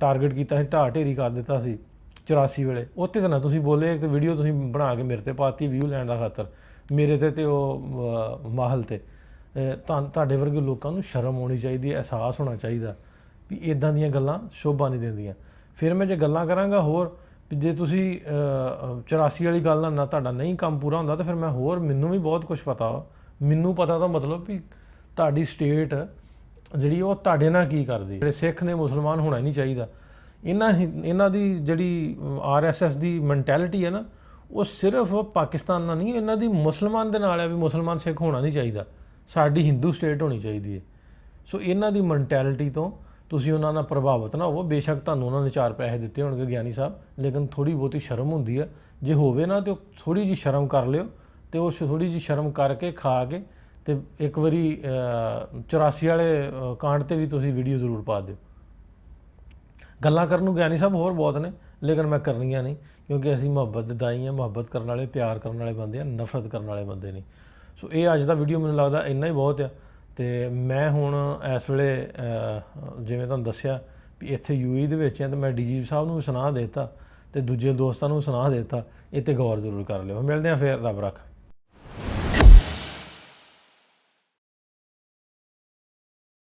ਟਾਰਗੇਟ ਕੀਤਾ ਸੀ, ਢਾਹ ਢੇਰੀ ਕਰ ਦਿੱਤਾ ਸੀ 84 ਵੇਲੇ। ਉੱਥੇ ਤਾਂ ਨਾ ਤੁਸੀਂ ਬੋਲੇ ਤੇ ਵੀਡੀਓ ਤੁਸੀਂ ਬਣਾ ਕੇ ਮੇਰੇ ਤੇ ਪਾਤੀ ਵਿਊ ਲੈਣ ਦਾ ਖਾਤਰ। ਮੇਰੇ ਤੇ ਤੇ ਉਹ ਮਾਹਲ ਤੇ। ਤਾਂ, ਤੁਹਾਡੇ ਵਰਗੇ ਲੋਕਾਂ ਨੂੰ ਸ਼ਰਮ ਆਉਣੀ ਚਾਹੀਦੀ ਹੈ, ਅਹਿਸਾਸ ਹੋਣਾ ਚਾਹੀਦਾ। ਵੀ ਇਦਾਂ ਦੀਆਂ ਗੱਲਾਂ ਸ਼ੋਭਾ ਨਹੀਂ ਦਿੰਦੀਆਂ। ਫਿਰ ਮੈਂ ਜੇ ਗੱਲਾਂ ਕਰਾਂਗਾ ਹੋਰ ਵੀ ਜੇ ਤੁਸੀਂ ਅਹ, 84 ਵਾਲੀ ਗੱਲ ਨਾਲ ਨਾ ਤੁਹਾਡਾ ਨਹੀਂ ਕੰਮ ਪੂਰਾ ਹੁੰਦਾ ਤਾਂ ਫਿਰ ਮੈਂ ਹੋਰ ਮੈਨੂੰ ਵੀ ਬਹੁਤ ਕੁਝ ਪਤਾ ਵਾ। ਮੈਨੂੰ ਪਤਾ ਤਾਂ ਮਤਲਬ ਵੀ ਤੁਹਾਡੀ ਸਟੇਟ ਜਿਹੜੀ ਉਹ ਤੁਹਾਡੇ ਨਾਲ ਕੀ ਕਰਦੀ। ਜਿਹੜੇ ਸਿੱਖ ਨੇ ਮੁਸਲਮਾਨ ਹੋਣਾ ਹੀ ਨਹੀਂ ਚਾਹੀਦਾ। ਇਹਨਾਂ ਹੀ- ਇਹਨਾਂ ਦੀ ਜਿਹੜੀ ਆਰਐਸਐਸ ਦੀ ਮੈਂਟੈਲਿਟੀ ਹੈ ਨਾ ਉਹ ਸਿਰਫ ਪਾਕਿਸਤਾਨ ਨਾਲ ਨਹੀਂ ਇਹਨਾਂ ਦੀ ਮੁਸਲਮਾਨ ਦੇ ਨਾਲ ਹੈ ਵੀ ਮੁਸਲਮਾਨ ਸਿੱਖ ਹੋਣਾ ਨਹੀਂ ਚਾਹੀਦਾ। ਸਾਡੀ ਹਿੰਦੂ ਸਟੇਟ ਹੋਣੀ ਚਾਹੀਦੀ ਹੈ। ਸੋ ਇਹਨਾਂ ਦੀ ਮੈਂਟੈਲਿਟੀ ਤੋਂ ਤੁਸੀਂ ਉਹਨਾਂ ਨਾਲ ਪ੍ਰਭਾਵਿਤ ਨਾ ਹੋਵੋ। ਬੇਸ਼ੱਕ ਤੁਹਾਨੂੰ ਉਹਨਾਂ ਨੇ ਚਾਰ ਪੈਸੇ ਦਿੱਤੇ ਹੋਣਗੇ ਗਿਆਨੀ ਸਾਹਿਬ ਲੇਕਿਨ ਥੋੜੀ ਬਹੁਤੀ ਸ਼ਰਮ ਹੁੰਦੀ ਆ। ਜੇ ਹੋਵੇ ਨਾ ਤੇ ਥੋੜੀ ਜੀ ਸ਼ਰਮ ਕਰ ਲਿਓ ਤੇ ਉਹ ਥੋੜੀ ਜੀ ਸ਼ਰਮ ਕਰਕੇ ਖਾ ਕੇ ਤੇ ਇੱਕ ਵਾਰੀ ਅਹ, 84 ਵਾਲੇ ਕਾਂਡ ਤੇ ਵੀ ਤੁਸੀਂ ਵੀਡੀਓ ਜ਼ਰੂਰ ਪਾ ਦਿਓ। ਗੱਲਾਂ ਕਰਨ ਨੂੰ ਗਿਆਨੀ ਸਾਹਿਬ ਹੋਰ ਬਹੁਤ ਨੇ ਲੇਕਿਨ ਮੈਂ ਕਰਨੀਆਂ ਨਹੀਂ ਕਿਉਂਕਿ ਅਸੀਂ ਮੁਹੱਬਤ ਦੇ ਦਾਈ ਹਾਂ ਮੁਹੱਬਤ ਕਰਨ ਵਾਲੇ ਪਿਆਰ ਕਰਨ ਵਾਲੇ ਬੰਦੇ ਆ ਨਫ਼ਰਤ ਕਰਨ ਵਾਲੇ ਬੰਦੇ ਨਹੀਂ। ਸੋ ਇਹ ਅੱਜ ਦਾ ਵੀਡੀਓ ਮੈਨੂੰ ਲੱਗਦਾ ਇੰਨਾ ਹੀ ਬਹੁਤ ਆ। ਤੇ ਮੈਂ ਹੁਣ ਇਸ ਵੇਲੇ ਜਿਵੇਂ ਤੁਹਾਨੂੰ ਦੱਸਿਆ ਵੀ ਇੱਥੇ ਯੂਏਈ ਦੇ ਵਿੱਚ ਆ ਤੇ ਮੈਂ ਡੀਜੀ ਸਾਹਿਬ ਨੂੰ ਵੀ ਸੁਨਾਹ ਦੇ ਦਿੱਤਾ ਤੇ ਦੂਜੇ ਦੋਸਤਾਂ ਨੂੰ ਵੀ ਦਿੱਤਾ, ਇਹ ਤੇ ਗੌਰ ਜ਼ਰੂਰ ਕਰ ਲਿਓ। ਮਿਲਦੇ ਆ ਫੇਰ, ਰੱਬ ਰੱਖ।